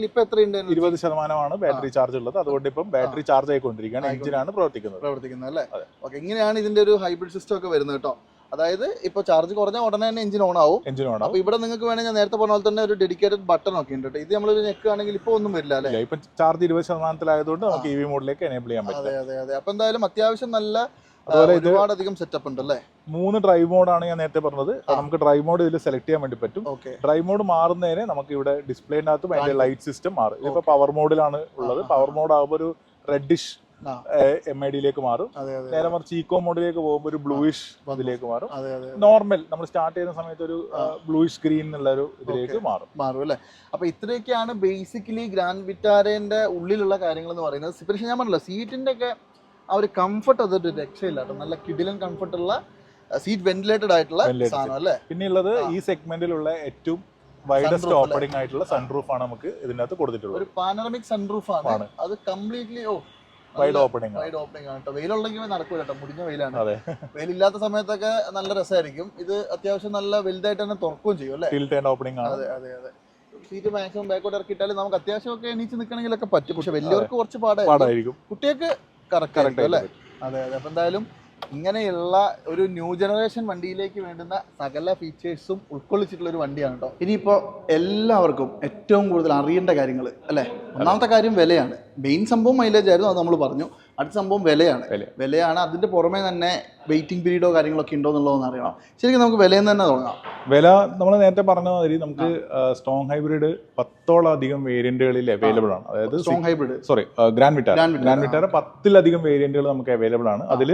S2: ഇപ്പൊ എത്രയുണ്ട്
S1: ഇരുപത് ശതമാനമാണ് ബാറ്ററി ചാർജ് ഉള്ളത്. അതുകൊണ്ട് ഇപ്പം ബാറ്ററി ചാർജ് ആയിക്കൊണ്ടിരിക്കുകയാണ്. എഞ്ചിനാണ് പ്രവർത്തിക്കുന്നത്.
S2: പ്രവർത്തിക്കുന്നത് അല്ലേ. ഓക്കെ ഇങ്ങനെയാണ് ഇതിന്റെ ഒരു ഹൈബ്രിഡ് സിസ്റ്റം ഒക്കെ വരുന്നത് കേട്ടോ. അതായത് ഇപ്പൊ ചാർജ് കുറഞ്ഞ ഉടനെ തന്നെ എഞ്ചിൻ ഓൺ ആവും.
S1: എഞ്ചിൻ
S2: ഓൺ ആവും. ഇവിടെ നിങ്ങൾക്ക് വേണമെങ്കിൽ ഞാൻ നേരത്തെ പറഞ്ഞ പോലെ തന്നെ ഒരു ഡെഡിക്കേറ്റഡ് ബട്ടൺ ഒക്കെ ഉണ്ട് കേട്ടോ ഇത് നമ്മൾ ആണെങ്കിൽ ഇപ്പൊ ഒന്നും വരില്ല അല്ലേ?
S1: ഇപ്പൊ ചാർജ് ഇരുപത് ശതമാനത്തിലായതുകൊണ്ട് നമുക്ക് ഇ വി മോഡിലേക്ക് എനേബിൾ ചെയ്യാൻ പറ്റും
S2: അതെ അതെ അതെ. അപ്പൊ എന്തായാലും അത്യാവശ്യം നല്ല ഒരുപാടധികം
S1: അതുപോലെ ഇത്
S2: ഒരുപാട് അധികം സെറ്റപ്പ് ഉണ്ട് അല്ലേ?
S1: മൂന്ന് ഡ്രൈവ് മോഡാണ് ഞാൻ നേരത്തെ പറഞ്ഞത്. നമുക്ക് ഡ്രൈവ് മോഡ് ഇതിൽ സെലക്ട് ചെയ്യാൻ വേണ്ടി പറ്റും. ഡ്രൈവ് മോഡ് മാറുന്നതിന് നമുക്ക് ഇവിടെ ഡിസ്പ്ലേന്റെ അകത്തും അതിന്റെ ലൈറ്റ് സിസ്റ്റം മാറും. ഇതിപ്പോ പവർ മോഡിലാണ് ഉള്ളത്. പവർ മോഡ് ആകുമ്പോൾ ഒരു റെഡിഷ്. എം ഐ ഡിയിലേക്ക് മാറും. നേരെ മറിച്ച് ഈക്കോ മോഡിലേക്ക് പോകുമ്പോൾ ഒരു ബ്ലൂയിഷ് ഇതിലേക്ക് മാറും. നോർമൽ നമ്മൾ സ്റ്റാർട്ട് ചെയ്യുന്ന സമയത്ത് ഒരു ബ്ലൂയിഷ് ഗ്രീൻ എന്നുള്ള ഒരു ഇതിലേക്ക് മാറും.
S2: മാറും അല്ലേ? അപ്പൊ ഇത്രയൊക്കെയാണ് ബേസിക്കലി ഗ്രാൻഡ് വിറ്റാരേന്റെ ഉള്ളിലുള്ള കാര്യങ്ങൾ എന്ന് പറയുന്നത് പക്ഷേ ഞാൻ പറഞ്ഞല്ലോ സീറ്റിന്റെ ഒക്കെ ആ ഒരു കംഫർട്ട് അതൊരു രക്ഷയില്ല കേട്ടോ. നല്ല കിടിലൻ കംഫർട്ടുള്ള സീറ്റ് വെന്റിലേറ്റഡ് ആയിട്ടുള്ള. സാധനം അല്ലേ?
S1: പിന്നെ ഉള്ളത് ഈ സെഗ്മെന്റിലുള്ള ഏറ്റവും വൈഡസ്റ്റ് ഓപ്പണിംഗ് ആയിട്ടുള്ള സൺറൂഫ് ആണ് നമുക്ക് ഇതിനകത്ത് കൊടുത്തിട്ടുള്ളത്.
S2: ഒരു പാനറമിക് സൺറൂഫ് ആണ്. അത് കംപ്ലീറ്റ്ലി ഓ
S1: വൈഡ് ഓപ്പണിംഗ്
S2: വൈഡ് ഓപ്പണിംഗ് ആണ് കേട്ടോ വെയിലുള്ളെങ്കിൽ നടക്കൂല കേട്ടോ മുടിഞ്ഞ വെയിലാണ്.
S1: അതെ.
S2: വെയിലില്ലാത്ത സമയത്തൊക്കെ നല്ല രസമായിരിക്കും ഇത് അത്യാവശ്യം നല്ല വലുതായിട്ട് തന്നെ തുറക്കുകയും ചെയ്യും അല്ലേ?
S1: ടിൽറ്റ് ആൻഡ് ഓപ്പണിംഗ് ആണ്.
S2: അതെ അതെ അതെ. സീറ്റ് മാക്സിമം ബാക്കോട്ട് ഇറക്കിയിട്ടാലും നമുക്ക് അത്യാവശ്യം ഒക്കെ എണീച്ച് നിൽക്കണമെങ്കിലൊക്കെ പറ്റും. പക്ഷെ വലിയവർക്ക് കുറച്ച് പാടായിരിക്കും.
S1: പാടായിരിക്കും.
S2: കുട്ടികൾക്ക് കറക്റ്റ് അല്ലേ? അതെ അതെ. അപ്പൊ എന്തായാലും ഇങ്ങനെയുള്ള ഒരു ന്യൂ ജനറേഷൻ വണ്ടിയിലേക്ക് വേണ്ടുന്ന സകല ഫീച്ചേഴ്സും ഉൾക്കൊള്ളിച്ചിട്ടുള്ള ഒരു വണ്ടിയാണ് കേട്ടോ ഇനിയിപ്പോൾ എല്ലാവർക്കും ഏറ്റവും കൂടുതൽ അറിയേണ്ട കാര്യങ്ങൾ അല്ലേ? ഒന്നാമത്തെ കാര്യം വിലയാണ്. മെയിൻ സംഭവം മൈലേജ് ആയിരുന്നു അത് നമ്മൾ പറഞ്ഞു. അടുത്ത സംഭവം വിലയാണ്.
S1: വില.
S2: വിലയാണ്. അതിന്റെ പുറമെ തന്നെ വെയിറ്റിംഗ് പീരീഡോ കാര്യങ്ങളൊക്കെ ഉണ്ടോ എന്നുള്ളതെന്ന് അറിയണം. ശരിക്കും നമുക്ക് വിലയിൽ തന്നെ തുടങ്ങാം.
S1: വില നമ്മൾ നേരത്തെ പറഞ്ഞ മാതിരി നമുക്ക് സ്ട്രോങ് ഹൈബ്രിഡ് പത്തോളം അധികം വേരിയന്റുകളിൽ അവൈലബിൾ ആണ്. അതായത്
S2: strong hybrid
S1: sorry Grand Vitara Grand Vitara പത്തിലധികം വേരിയന്റുകൾ നമുക്ക് അവൈലബിൾ ആണ്. അതിൽ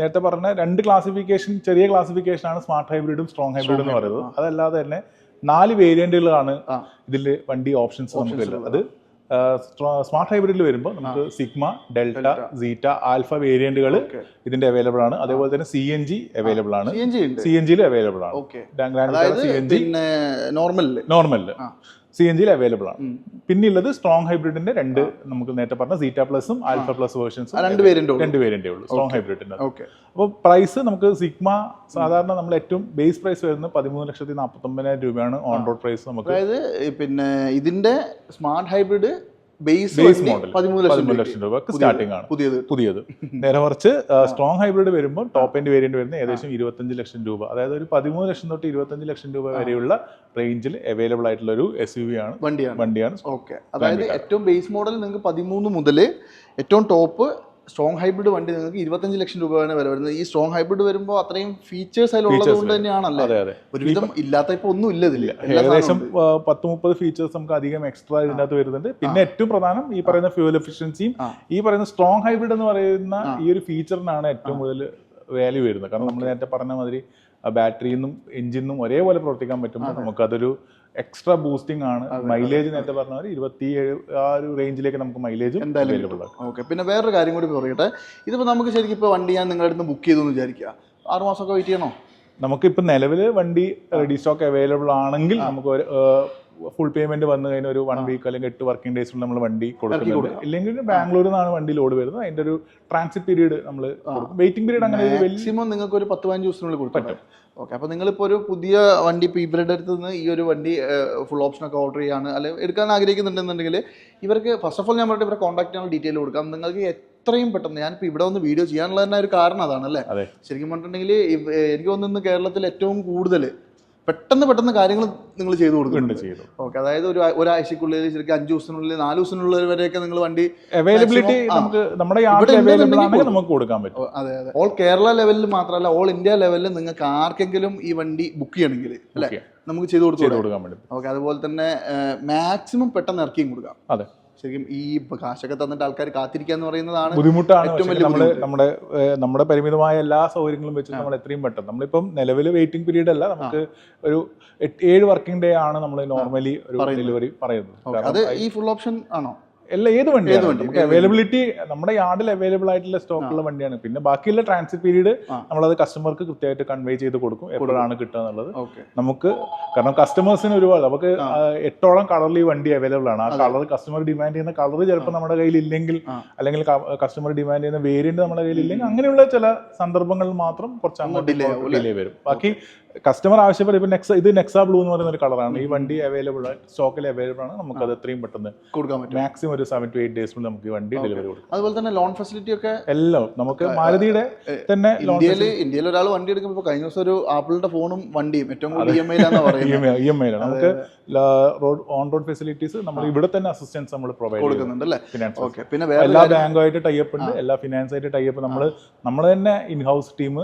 S1: നേരത്തെ പറഞ്ഞ രണ്ട് ക്ലാസിഫിക്കേഷൻ ചെറിയ ക്ലാസിഫിക്കേഷൻ ആണ് സ്മാർട്ട് ഹൈബ്രിഡും സ്ട്രോങ് ഹൈബ്രിഡും എന്ന് പറയുന്നത്. അതല്ലാതെ തന്നെ നാല് വേരിയന്റുകളാണ്. ഇതിൽ വണ്ടി ഓപ്ഷൻസ് നമുക്ക് അത് സ്മാർട്ട് ഹൈബ്രിഡിൽ വരുമ്പോൾ നമുക്ക് സിഗ്മ ഡെൽറ്റ സീറ്റ ആൽഫ വേരിയന്റുകൾ. ഇതിന്റെ അവൈലബിൾ ആണ്. അതേപോലെ തന്നെ സി എൻ ജി അവൈലബിൾ ആണ്.
S2: സി എൻ
S1: ജിയിൽ അവൈലബിൾ ആണ്.
S2: നോർമലിൽ.
S1: സി എൻ ജിയിൽ അവൈലബിൾ ആണ്. പിന്നെയുള്ളത് സ്ട്രോങ് ഹൈബ്രിഡിന്റെ രണ്ട് നമുക്ക് നേരത്തെ പറഞ്ഞ സീറ്റ പ്ലസും ആൽഫ പ്ലസ് വേർഷൻസും
S2: രണ്ട് പേരിന്റെ
S1: രണ്ട് വേരിയന്റേ ഉള്ളൂ. സ്ട്രോങ് ഹൈബ്രിഡിന്റെ
S2: അപ്പൊ
S1: അപ്പോൾ പ്രൈസ് നമുക്ക് സിഗ്മ സാധാരണ നമ്മൾ ഏറ്റവും ബേസ് പ്രൈസ് വരുന്നത് പതിമൂന്ന് ലക്ഷത്തി നാൽപ്പത്തൊമ്പതിനായിരം രൂപയാണ് ഓൺ റോഡ് പ്രൈസ് നമുക്ക്
S2: അതായത് പിന്നെ ഇതിന്റെ സ്മാർട്ട് ഹൈബ്രിഡ് ബേസ്
S1: മോഡൽ
S2: പതിമൂന്ന് ലക്ഷം
S1: രൂപക്ക് സ്റ്റാർട്ടിംഗ് ആണ്.
S2: പുതിയത്.
S1: പുതിയത്. നേരെ മറിച്ച് സ്ട്രോങ് ഹൈബ്രിഡ് വരുമ്പോൾ ടോപ്പ് എൻഡ് വേരിയന്റ് വരുന്ന ഏകദേശം ഇരുപത്തഞ്ച് ലക്ഷം രൂപ. അതായത് ഒരു പതിമൂന്ന് ലക്ഷം തൊട്ട് ഇരുപത്തഞ്ച് ലക്ഷം രൂപ വരെയുള്ള റേഞ്ചിൽ അവൈലബിൾ ആയിട്ടുള്ള ഒരു എസ് യു വി ആണ്.
S2: വണ്ടിയാണ്.
S1: വണ്ടിയാണ്.
S2: ഓക്കെ അതായത് ഏറ്റവും ബേസ് മോഡൽ നിങ്ങൾക്ക് പതിമൂന്ന് മുതൽ ഏറ്റവും ടോപ്പ് സ്ട്രോങ് ഹൈബ്രിഡ് വണ്ടി നിങ്ങൾക്ക് ഇരുപത്തഞ്ച് ലക്ഷം രൂപയാണ് വില വരുന്നത്. ഈ സ്ട്രോങ് ഹൈബ്രിഡ് വരുമ്പോൾ അത്രയും ഫീച്ചേഴ്സ് അതിലുള്ളത് കൊണ്ട് തന്നെയാണല്ലേ? ഒരുവിധം ഇല്ലാത്ത ഇപ്പൊ ഒന്നും ഇല്ല ഇതില്ല
S1: ഏകദേശം. പത്ത് മുപ്പത് ഫീച്ചേഴ്സ് നമുക്ക് അധികം എക്സ്ട്രാ ഇതിനകത്ത് വരുന്നുണ്ട്. പിന്നെ ഏറ്റവും പ്രധാനം ഈ പറയുന്ന ഫ്യൂൽ എഫിഷ്യൻസിയും ഈ പറയുന്ന സ്ട്രോങ് ഹൈബ്രിഡ് എന്ന് പറയുന്ന ഈ ഒരു ഫീച്ചറിനാണ് ഏറ്റവും കൂടുതൽ വാല്യൂ വരുന്നത്. കാരണം നമ്മൾ നേരത്തെ പറഞ്ഞ മാതിരി ബാറ്ററിയിൽ നിന്നും എഞ്ചിനും ഒരേപോലെ പ്രവർത്തിക്കാൻ പറ്റുമ്പോൾ നമുക്കതൊരു എക്സ്ട്രാ ബൂസ്റ്റിംഗ് ആണ് മൈലേജ് നേരത്തെ പറഞ്ഞ ഇരുപത്തി ഏഴ് ആ ഒരു റേഞ്ചിലേക്ക് നമുക്ക് മൈലേജ്
S2: എന്തായാലും ഓക്കെ പിന്നെ വേറൊരു കാര്യം കൂടി പറയട്ടെ. ഇതിപ്പോൾ നമുക്ക് ശരിക്കും ഇപ്പോൾ വണ്ടി ഞാൻ നിങ്ങളുടെ അടുത്ത് ബുക്ക് ചെയ്തു എന്ന് വിചാരിക്കുക. ആറ് മാസമൊക്കെ വെയിറ്റ് ചെയ്യണോ?
S1: നമുക്കിപ്പോൾ നിലവിൽ വണ്ടി റെഡി സ്റ്റോക്ക് അവൈലബിൾ ആണെങ്കിൽ നമുക്ക് ഫുൾ പേയ്മെന്റ് വന്നു കഴിഞ്ഞാൽ ഒരു വൺ വീക്ക് അല്ലെങ്കിൽ എട്ട് വർക്കിംഗ് ഡേയ്സിൽ നമ്മൾ വണ്ടി കൊടുക്കുന്നുണ്ട്. ഇല്ലെങ്കിൽ ബാംഗ്ലൂരിൽ നിന്നാണ് വണ്ടി ലോഡ് വരുന്നത്. അതിന്റെ ഒരു ട്രാൻസിറ്റ് പീരീഡ് നമ്മൾ വെയിറ്റിംഗ് പീരീഡ് അങ്ങനെ
S2: മാക്സിമം നിങ്ങൾക്ക് ഒരു പത്ത് പതിനഞ്ച് ദിവസത്തിനുള്ളിൽ കൊടുക്കും ഓക്കെ അപ്പോൾ നിങ്ങളിപ്പോൾ ഒരു പുതിയ വണ്ടി ഇപ്പോൾ ഇവരുടെ അടുത്ത് നിന്ന് ഈ ഒരു വണ്ടി ഫുൾ ഓപ്ഷൻ ഒക്കെ ഓർഡർ ചെയ്യാണ്. അല്ലെങ്കിൽ എടുക്കാൻ ആഗ്രഹിക്കുന്നുണ്ടെന്നുണ്ടെങ്കിൽ ഇവർക്ക് ഫസ്റ്റ് ഓഫ് ഓൾ ഞാൻ പറഞ്ഞിട്ട് ഇവരെ കോൺടാക്ട് ചെയ്യാനുള്ള ഡീറ്റെയിൽ കൊടുക്കാം. നിങ്ങൾക്ക് എത്രയും പെട്ടെന്ന് ഞാൻ ഇപ്പൊ ഇവിടെ ഒന്ന് വീഡിയോ ചെയ്യാനുള്ള തന്നെ ഒരു കാരണം അതാണ് അല്ലേ? ശരിക്കും പറഞ്ഞിട്ടുണ്ടെങ്കിൽ എനിക്ക് തോന്നുന്നു കേരളത്തിൽ ഏറ്റവും കൂടുതൽ പെട്ടെന്ന് പെട്ടെന്ന് കാര്യങ്ങൾ നിങ്ങൾ ചെയ്തു കൊടുക്കുന്നുണ്ട്.
S1: ചെയ്തു.
S2: ഓക്കെ അതായത് ഒരു ഒരാഴ്ചക്കുള്ളിൽ ശരിക്കും അഞ്ചു ദിവസത്തിനുള്ളിൽ നാല് ദിവസത്തിനുള്ളിൽ വരെയൊക്കെ നിങ്ങൾ വണ്ടി
S1: അവൈലബിലിറ്റി. നമുക്ക് നമ്മുടെ നമുക്ക് കൊടുക്കാൻ പറ്റും.
S2: അതെ അതെ. ഓൾ കേരള ലെവലിൽ മാത്രമല്ല ഓൾ ഇന്ത്യ ലെവലിൽ നിങ്ങൾക്ക് ആർക്കെങ്കിലും ഈ വണ്ടി ബുക്ക് ചെയ്യണമെങ്കിൽ അല്ലെ? നമുക്ക് ചെയ്തു
S1: കൊടുക്കാൻ പറ്റും.
S2: ഓക്കെ അതുപോലെ തന്നെ മാക്സിമം പെട്ടെന്ന് ഇറക്കിയും കൊടുക്കാം.
S1: അതെ.
S2: ശരിക്കും ഈ കാശൊക്കെ തന്നിട്ട് ആൾക്കാർ കാത്തിരിക്കുക എന്ന് പറയുന്നതാണ്
S1: ബുദ്ധിമുട്ടാണ്.
S2: ഏറ്റവും വലിയ നമ്മൾ
S1: നമ്മുടെ നമ്മുടെ പരിമിതമായ എല്ലാ സൗകര്യങ്ങളും വെച്ച് നമ്മൾ എത്രയും പെട്ടെന്ന് നമ്മളിപ്പം നിലവിൽ വെയിറ്റിംഗ് പീരീഡ് അല്ല നമുക്ക് ഒരു ഏഴ് വർക്കിംഗ് ഡേ ആണ് നമ്മൾ നോർമലി ഒരു ഡെലിവറി പറയുന്നത്.
S2: അത് ഈ ഫുൾ ഓപ്ഷൻ ആണോ?
S1: എല്ലാ ഏത്
S2: ഏത് വണ്ടി?
S1: അവൈലബിലിറ്റി നമ്മുടെ യാർഡിൽ അവൈലബിൾ ആയിട്ടുള്ള സ്റ്റോക്കുള്ള വണ്ടിയാണ്. പിന്നെ ബാക്കിയുള്ള ട്രാൻസിറ്റ് പീരീഡ്. നമ്മളത് കസ്റ്റമർക്ക് കൃത്യമായിട്ട് കൺവേ ചെയ്ത് കൊടുക്കും. എപ്പോഴാണ് കിട്ടുക എന്നുള്ളത്. നമുക്ക് കാരണം കസ്റ്റമേഴ്സിന് ഒരുപാട് നമുക്ക് എട്ടോളം കളറിൽ ഈ വണ്ടി അവൈലബിൾ ആണ്. ആ കളർ കസ്റ്റമർ ഡിമാൻഡ് ചെയ്യുന്ന കളർ ചിലപ്പോൾ നമ്മുടെ കയ്യിൽ ഇല്ലെങ്കിൽ അല്ലെങ്കിൽ കസ്റ്റമർ ഡിമാൻഡ് ചെയ്യുന്ന വേരിയന്റ് നമ്മുടെ കയ്യിൽ ഇല്ലെങ്കിൽ അങ്ങനെയുള്ള ചില സന്ദർഭങ്ങളിൽ മാത്രം കുറച്ച് അങ്ങോട്ട് ഡിലേ വരും. ബാക്കി കസ്റ്റമർ ആവശ്യപ്പെടും ഇപ്പൊ നെക്സ ഇത് നെക്സ ബ്ലൂ എന്ന് പറയുന്ന ഒരു കളറാണ് ഈ വണ്ടി അവൈലബിൾ സ്റ്റോക്കിൽ അവൈലബിൾ ആണ്. നമുക്ക് അത് എത്രയും പെട്ടെന്ന്
S2: കൊടുക്കാൻ പറ്റും.
S1: മാക്സിമം ഒരു സെവൻ ടു എയ്റ്റ് ഡേയ്സിനുള്ളിൽ നമുക്ക് ഈ വണ്ടി ഡെലിവറി കൊടുക്കും.
S2: അതുപോലെ തന്നെ ലോൺ ഫെസിലിറ്റി ഒക്കെ
S1: എല്ലാം. നമുക്ക് മാരുതിയുടെ തന്നെ
S2: ഇന്ത്യയിൽ ഇന്ത്യയിൽ ഒരാൾ വണ്ടി എടുക്കുമ്പോൾ കഴിഞ്ഞ ദിവസം ഒരു ആപ്പിളിന്റെ ഫോണും വണ്ടിയും ഏറ്റവും കൂടുതൽ ഇ എം പറയുന്നത്
S1: ഇ എം ഐ നമുക്ക് റോഡ് ഓൺ റോഡ് ഫെസിലിറ്റീസ് നമ്മൾ ഇവിടെ തന്നെ അസിസ്റ്റൻസ് നമ്മൾ പ്രൊവൈഡ്
S2: കൊടുക്കുന്നുണ്ട് അല്ലേ?
S1: ഫിനാൻസ്
S2: പിന്നെ
S1: എല്ലാ ബാങ്കുമായിട്ട് ടൈപ്പ് ഉണ്ട്. എല്ലാ ഫിനാൻസ് ആയിട്ട് ടൈപ്പ് നമ്മൾ നമ്മൾ തന്നെ ഇൻ ഹൗസ് ടീം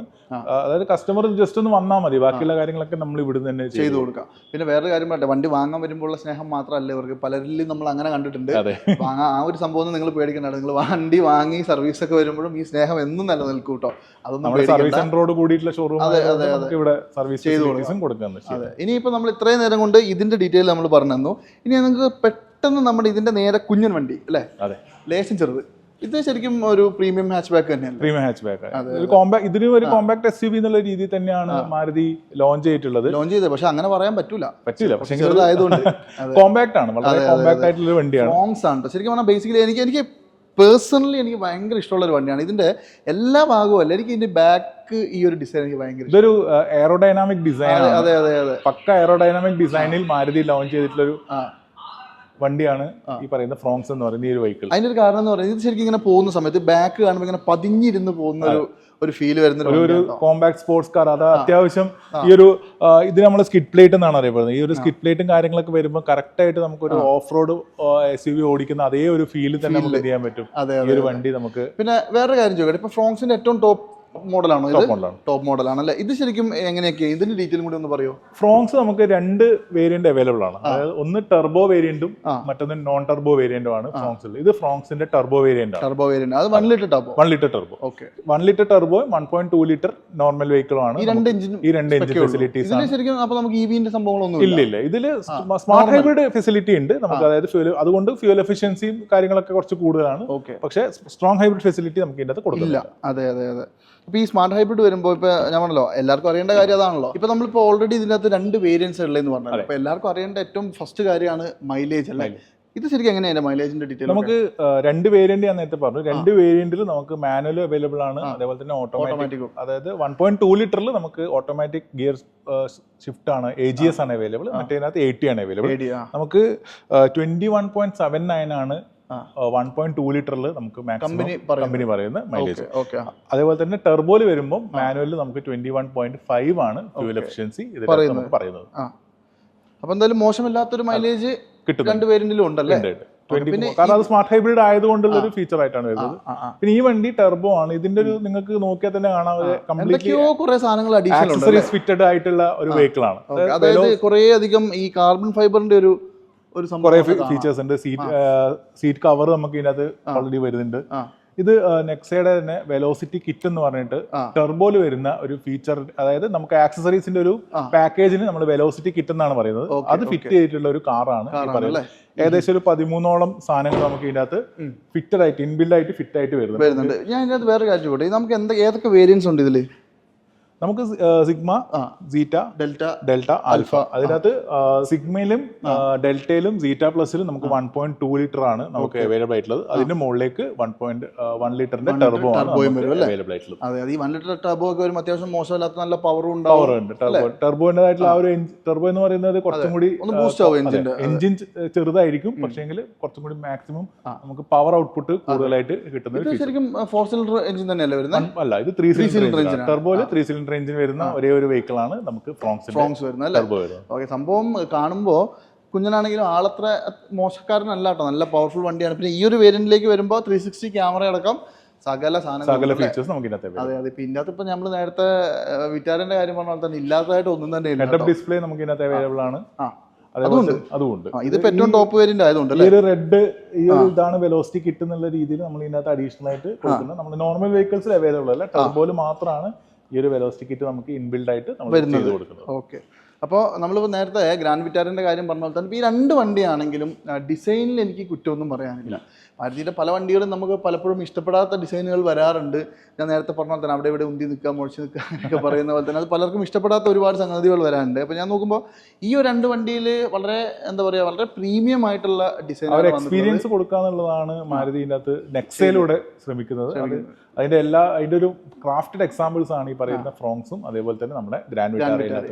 S1: അതായത് കസ്റ്റമർ ജസ്റ്റ് ഒന്ന് വന്നാൽ മതി. ബാക്കിയുള്ള കാര്യങ്ങളൊക്കെ നമ്മൾ ഇവിടുന്ന് തന്നെ
S2: ചെയ്തു കൊടുക്കാം. പിന്നെ വേറൊരു കാര്യം പറയട്ടെ വണ്ടി വാങ്ങാൻ വരുമ്പോഴുള്ള സ്നേഹം മാത്രമല്ല ഇവർക്ക്. പലരിലും നമ്മൾ അങ്ങനെ കണ്ടിട്ടുണ്ട്.
S1: അതെ.
S2: വാങ്ങാൻ ആ ഒരു സംഭവം നിങ്ങൾ പേടിക്കണ്ട. നിങ്ങൾ വണ്ടി വാങ്ങി സർവീസ് ഒക്കെ വരുമ്പോഴും ഈ സ്നേഹം എന്നും നിലനിൽക്കും കേട്ടോ അതൊന്നും
S1: സർവീസ് സെന്ററോട് കൂടിയിട്ടുള്ള ഷോറൂം
S2: അതെ, അതെ,
S1: ഇവിടെ സർവീസ്
S2: ചെയ്തു ഇനിയിപ്പോൾ നമ്മൾ ഇത്രയും നേരം കൊണ്ട് ഇതിന്റെ ഡീറ്റെയിൽ നമ്മൾ പറഞ്ഞു തന്നു ഇനി നിങ്ങൾക്ക് പെട്ടെന്ന് നമ്മുടെ ഇതിന്റെ നേരെ കുഞ്ഞൻ വണ്ടി അല്ലേ? ലേശം ചെറുത്. ഇത് ശരിക്കും ഒരു പ്രീമിയം ഹാച്ച് ബാക്ക് തന്നെയാണ്
S1: പ്രീമിയം ഹാച്ച് ബാക്ക് ഒരു കോമ്പാക്ട് ഇതിന് ഒരു കോമ്പാക്ട് എസ് യു വി എന്നുള്ള രീതിയിൽ തന്നെയാണ് മാരുതി ലോഞ്ച് ചെയ്തിട്ടുള്ളത്.
S2: ലോഞ്ച് ചെയ്തത് പക്ഷെ അങ്ങനെ പറയാൻ പറ്റൂല.
S1: പറ്റില്ല പക്ഷേ
S2: ചെറുതായതുകൊണ്ട്.
S1: കോമ്പാക്ട് ആണ് വളരെ കോമ്പാക്ട് ആയിട്ടുള്ള ഒരു വണ്ടിയാണ്.
S2: ആണ് ശരിക്കും പറഞ്ഞാൽ ബേസിക്കലി എനിക്ക് എനിക്ക് പേഴ്സണലി എനിക്ക് ഭയങ്കര ഇഷ്ടമുള്ള ഒരു വണ്ടിയാണ്. ഇതിന്റെ എല്ലാ ഭാഗവും അല്ല എനിക്ക് ഇതിന്റെ ബാക്ക് ഈ ഒരു ഡിസൈൻ എനിക്ക് ഭയങ്കര
S1: ഇതൊരു എയറോഡൈനാമിക് ഡിസൈൻ
S2: അതെ അതെ അതെ
S1: പക്ക എയറോഡൈനാമിക് ഡിസൈനിൽ മാരുതി ലോഞ്ച് ചെയ്തിട്ടുള്ള ഒരു വണ്ടിയാണ് ഈ പറയുന്ന ഫ്രോങ്സ് എന്ന് പറയുന്ന ഈ ഒരു വെഹിക്കിൾ
S2: അതിന്റെ ഒരു കാരണം എന്ന് പറയുന്നത് ഇത് ശരിക്കും ഇങ്ങനെ പോകുന്ന സമയത്ത് ബാക്ക് കാണുമ്പോൾ ഇങ്ങനെ പതിഞ്ഞിരുന്ന് പോകുന്ന ഒരു ഒരു ഫീൽ വരുന്ന ഒരു
S1: കോമ്പാക്ട് സ്പോർട്സ് കാർ അത് അത്യാവശ്യം ഈ ഒരു ഇത് നമ്മൾ സ്കിറ്റ് പ്ലേറ്റ് എന്നാണ് അറിയപ്പെടുന്നത്. ഈ ഒരു സ്കിറ്റ് പ്ലേറ്റും കാര്യങ്ങളൊക്കെ വരുമ്പോൾ കറക്റ്റ് ആയിട്ട് നമുക്ക് ഒരു off road S U V ഓടിക്കുന്ന അതേ ഒരു ഫീൽ തന്നെ നമുക്ക് ചെയ്യാൻ പറ്റും?
S2: അതെ
S1: ഈ ഒരു വണ്ടി നമുക്ക്
S2: പിന്നെ വേറെ കാര്യം ചോദിക്കട്ടെ. ഇപ്പൊ ഫ്രോങ്സിന്റെ ഏറ്റവും ടോപ്പ് മോഡലാണോ
S1: ടോപ്പ് മോഡലാണ്
S2: ടോപ്പ് മോഡലാണ് അല്ലേ ഇത് ശരിക്കും എങ്ങനെയൊക്കെയാണ് ഇതിന്റെ ഡീറ്റെയിൽ കൂടി ഒന്ന് പറയോ?
S1: ഫ്രോങ്സ് നമുക്ക് രണ്ട് വേരിയന്റ് അവൈലബിൾ ആണ്. അതായത് ഒന്ന് ടെർബോ വേരിയന്റും മറ്റൊന്ന് നോൺ ടെർബോ വേരിയന്റും ആണ് ഫ്രോങ്സിൽ ഇത് ഫ്രോങ്സിന്റെ ടെർബോ വേരിയന്റ്
S2: ടെർബോ വേരിയന്റ് അത് one litre turbo
S1: one litre turbo
S2: okay
S1: one litre turbo one point two litre normal വെഹിക്കിളാണ്
S2: ഈ രണ്ട് എഞ്ചിനും
S1: ഈ രണ്ട് എഞ്ചിൻ ഫെസിലിറ്റീസ്
S2: ശരിക്കും അപ്പൊ നമുക്ക് ഇവിന്റെ വിന്റെ സംഭവങ്ങളൊന്നും
S1: ഇല്ല ഇല്ല. ഇതിൽ സ്മാർട്ട് ഹൈബ്രിഡ് ഫെസിലിറ്റി ഉണ്ട്. നമുക്ക് അതായത് ഫ്യൂൽ അതുകൊണ്ട് ഫ്യൂൽ എഫിഷ്യൻസിയും കാര്യങ്ങളൊക്കെ കുറച്ച് കൂടുതലാണ്.
S2: ഓക്കെ
S1: പക്ഷേ സ്ട്രോങ് ഹൈബ്രിഡ് ഫെസിലിറ്റി നമുക്ക് ഇതിനകത്ത് കൊടുക്കില്ല
S2: അതെ അതെ അതെ. ഇപ്പൊ ഈ സ്മാർട്ട് ഹൈബ്രിഡ് വരുമ്പോൾ ഇപ്പൊ ഞാൻ പറഞ്ഞല്ലോ എല്ലാവർക്കും അറിയേണ്ട കാര്യം അതാണല്ലോ. ഇപ്പൊ നമ്മളിപ്പോ ഓൾറെഡി ഇതിനകത്ത് രണ്ട് വേരിയൻസ് ഉള്ളതെന്ന് പറഞ്ഞത് അപ്പോൾ എല്ലാവർക്കും അറിയേണ്ട ഏറ്റവും ഫസ്റ്റ് കാര്യമാണ് മൈലേജ് അല്ലേ? ഇത് ശരിക്കും എങ്ങനെയാണ് മൈലേജിന്റെ ഡീറ്റെയിൽ
S1: നമുക്ക് രണ്ട് വേരിയന്റ് ഞാൻ നേരത്തെ പറഞ്ഞു. രണ്ട് വേരിയന്റിൽ നമുക്ക് മാനുവൽ അവൈലബിൾ ആണ്. അതേപോലെ തന്നെ ഓട്ടോമാറ്റിക് അതായത് വൺ പോയിന്റ് ടു ലിറ്ററിൽ നമുക്ക് ഓട്ടോമാറ്റിക് ഗിയർ ഷിഫ്റ്റ് ആണ്. എ ജി എസ് ആണ് അവൈലബിൾ മറ്റേതിനകത്ത് എ ടി ആണ് അവൈലബിൾ നമുക്ക് twenty one point seven nine ആണ്. വൺ പോയിന്റ് ടു ലിറ്ററിൽ നമുക്ക്
S2: കമ്പനി
S1: കമ്പനി പറയുന്ന മൈലേജ്
S2: ഓക്കെ
S1: അതേപോലെ തന്നെ ടെർബോയിൽ വരുമ്പോൾ മാനുവലിൽ നമുക്ക് ട്വന്റി വൺ പോയിന്റ് ഫൈവ് ആണ് ഫ്യൂൽ എഫിഷ്യൻസി ഇതിൽ
S2: പറയുന്നത്.
S1: നമുക്ക് പറയുന്നത്.
S2: ആ. അപ്പൊ എന്തായാലും മോശമില്ലാത്തൊരു മൈലേജ്
S1: കിട്ടും
S2: രണ്ട് വേരിയന്റിലും ഉണ്ടല്ലേ?
S1: ഉണ്ട്, ഉണ്ട്. 20 കാരണം അത് സ്മാർട്ട് ഹൈബ്രിഡ് ആയതുകൊണ്ടുള്ള ഒരു ഫീച്ചർ ആയിട്ടാണ് വരുന്നത്. പിന്നെ ഈ വണ്ടി ടെർബോ ആണ്. ഇതിന്റെ ഒരു നിങ്ങൾക്ക് നോക്കിയാൽ തന്നെ കാണാം. കംപ്ലീറ്റ് ഫിറ്റഡ് ആയിട്ടുള്ള ഒരു വെഹിക്കിൾ ആണ്.
S2: അതായത് കുറെ അധികം ഈ കാർബൺ ഫൈബറിന്റെ ഒരു ഒരു സംഭവം
S1: ഫീച്ചേഴ്സ് ഉണ്ട്. സീറ്റ് സീറ്റ് കവർ നമുക്ക് ഇതിനകത്ത് ഓൾറെഡി വരുന്നുണ്ട്. ഇത് നെക്സയുടെ തന്നെ വെലോസിറ്റി കിറ്റ് എന്ന് പറഞ്ഞിട്ട്. ടെർബോയിൽ വരുന്ന ഒരു ഫീച്ചർ അതായത് നമുക്ക് ആക്സസറീസിന്റെ ഒരു. പാക്കേജിന് നമ്മൾ വെലോസിറ്റി കിറ്റ് എന്നാണ് പറയുന്നത്. അത് ഫിറ്റ് ചെയ്തിട്ടുള്ള ഒരു കാറാണ് പറയുന്നത്. ഏകദേശം ഒരു പതിമൂന്നോളം സാധനങ്ങൾ നമുക്ക് ഇതിനകത്ത്. ഫിറ്റഡ് ആയിട്ട് ഇൻബിൽഡ് ആയിട്ട് ഫിറ്റ് ആയിട്ട് വരുന്നത്
S2: വരുന്നുണ്ട്. ഞാൻ ഇതിനകത്ത് വേറെ കാര്യം നമുക്ക് എന്തൊക്കെ ഏതൊക്കെ വേരിയൻസ് ഉണ്ട് ഇതിൽ?
S1: നമുക്ക് sigma. Zeta
S2: delta
S1: delta alpha. അതിനകത്ത് സിഗ്മയിലും ഡെൽറ്റയിലും സീറ്റ പ്ലസിലും നമുക്ക് വൺ പോയിന്റ് ടു ലിറ്റർ ആണ് നമുക്ക് അവൈലബിൾ ആയിട്ടുള്ളത്. അതിന്റെ മുകളിലേക്ക് വൺ പോയിന്റ് വൺ ലിറ്ററിന്റെ ടെർബോ അവൈലബിൾ ആയിട്ടുള്ളത്.
S2: അതെ അത്. ഈ വൺ ലിറ്റർ ടബോ ഒക്കെ വരുമ്പോൾ അത്യാവശ്യം മോശമില്ലാത്ത നല്ല പവറും ഉണ്ടാവും
S1: ടെർബോ ടെർബോന്റെതായിട്ടുള്ള ആ. ഒരു ടെർബോ എന്ന് പറയുന്നത് കുറച്ചും കൂടി
S2: ബൂസ്റ്റ് ആവും
S1: എഞ്ചിൻ ചെറുതായിരിക്കും. പക്ഷേങ്കിൽ കുറച്ചും കൂടി മാക്സിമം നമുക്ക് പവർ ഔട്ട്പുട്ട് കൂടുതലായിട്ട് കിട്ടുന്നത്
S2: ശരിക്കും ഫോർ സിലിണ്ടർ എഞ്ചിൻ തന്നെയല്ലേ വരുന്നത്?
S1: അല്ല ഇത് ത്രീ സിലിണ്ടർ. ടെർബോയിൽ ത്രീ സിലിണ്ടർ എഞ്ചിൻ വരുന്ന ഒരേ ഒരു വെഹിക്കിൾ ആണ് നമുക്ക്
S2: ഫ്രോങ്സ് വരുന്നത് അല്ലേ? ഓക്കെ സംഭവം കാണുമ്പോൾ കുഞ്ഞനാണെങ്കിലും ആളത്ര മോശക്കാരനല്ല കേട്ടോ. നല്ല പവർഫുൾ വണ്ടിയാണ്. പിന്നെ ഈ ഒരു വേരിയന്റിലേക്ക് വരുമ്പോൾ ത്രീ സിക്സ്റ്റി ക്യാമറ അടക്കം സകല സാധനങ്ങൾ
S1: ഫീച്ചേഴ്സ് നമുക്ക് ഇതിനകത്ത്
S2: അതെ അതെ. പിന്നെ ഇതിനകത്ത് ഇപ്പൊ നമ്മൾ നേരത്തെ വിറ്റാരന്റെ കാര്യം പറഞ്ഞ പോലെ തന്നെ ഇല്ലാത്തതായിട്ട് ഒന്നും തന്നെ ഇല്ല
S1: ഡിസ്പ്ലേ നമുക്ക് ഇതിനകത്ത് അവൈലബിൾ ആണ്. അതുകൊണ്ട്
S2: ഇതിപ്പോ ഏറ്റവും ടോപ്പ് വേരിയന്റ് ആയതുകൊണ്ട്
S1: ഈ ഒരു റെഡ് ഈ ഒരു ഇതാണ് വെലോസിറ്റി കിട്ടുന്നുള്ള രീതിയിൽ നമ്മൾ ഇതിനകത്ത് അഡീഷണൽ ആയിട്ട് കൊടുക്കുന്നത്. നമ്മൾ നോർമൽ വെഹിക്കിൾസിൽ അവൈലബിൾ അല്ല. ടർബോൽ മാത്രമാണ് ഈ ഒരു വെലോസിറ്റി കിറ്റ് നമുക്ക് ഇൻബിൽഡ് ആയിട്ട് നമ്മൾ ചെയ്ത് കൊടുക്കുന്നത്.
S2: ഓക്കെ അപ്പോൾ നമ്മളിപ്പോൾ നേരത്തെ ഗ്രാൻഡ് വിറ്റാറിന്റെ കാര്യം പറഞ്ഞ പോലെ തന്നെ ഈ രണ്ട് വണ്ടിയാണെങ്കിലും ഡിസൈനിൽ എനിക്ക് കുറ്റമൊന്നും പറയാനില്ല. മാരുതിയുടെ പല വണ്ടികളും നമുക്ക് പലപ്പോഴും ഇഷ്ടപ്പെടാത്ത ഡിസൈനുകൾ വരാറുണ്ട്. ഞാൻ നേരത്തെ പറഞ്ഞ പോലെ തന്നെ അവിടെ ഇവിടെ ഉന്തി നിൽക്കുക മുഴിച്ച് നിൽക്കുക എന്നൊക്കെ പറയുന്ന പോലെ തന്നെ അത് പലർക്കും ഇഷ്ടപ്പെടാത്ത ഒരുപാട് സംഗതികൾ വരാറുണ്ട് അപ്പോൾ ഞാൻ നോക്കുമ്പോൾ ഈ ഒരു രണ്ട് വണ്ടിയിൽ വളരെ എന്താ പറയുക വളരെ പ്രീമിയം ആയിട്ടുള്ള ഡിസൈൻ
S1: എക്സ്പീരിയൻസ് കൊടുക്കുക എന്നുള്ളതാണ് മാരുതിന്റെ അകത്ത് നെക്സയിലൂടെ ശ്രമിക്കുന്നത്. അതിന്റെ എല്ലാ അതിന്റെ ഒരു ക്രാഫ്റ്റഡ് എക്സാമ്പിൾസ് ആണ് ഈ പറയുന്ന ഫ്രോങ്സും അതേപോലെ തന്നെ നമ്മുടെ ഗ്രാൻഡ് വരുന്നത്.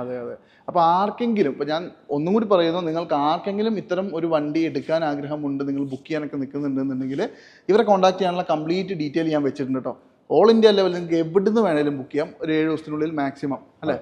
S2: അതെ അതെ. അപ്പോൾ ആർക്കെങ്കിലും ഇപ്പോൾ ഞാൻ ഒന്നും കൂടി പറയുന്നു നിങ്ങൾക്ക് ആർക്കെങ്കിലും ഇത്തരം ഒരു വണ്ടി എടുക്കാൻ ആഗ്രഹമുണ്ട് നിങ്ങൾ ബുക്ക് ചെയ്യാനൊക്കെ നിൽക്കുന്നുണ്ടെന്നുണ്ടെങ്കിൽ ഇവരെ കോൺടാക്ട് ചെയ്യാനുള്ള കംപ്ലീറ്റ് ഡീറ്റെയിൽ ഞാൻ വെച്ചിട്ടുണ്ട് കേട്ടോ ഓൾ ഇന്ത്യ ലെവലിൽ നിങ്ങൾക്ക് എവിടുന്ന് വേണേലും ബുക്ക് ചെയ്യാം. ഒരു ഏഴ് ദിവസത്തിനുള്ളിൽ മാക്സിമം അല്ലേ?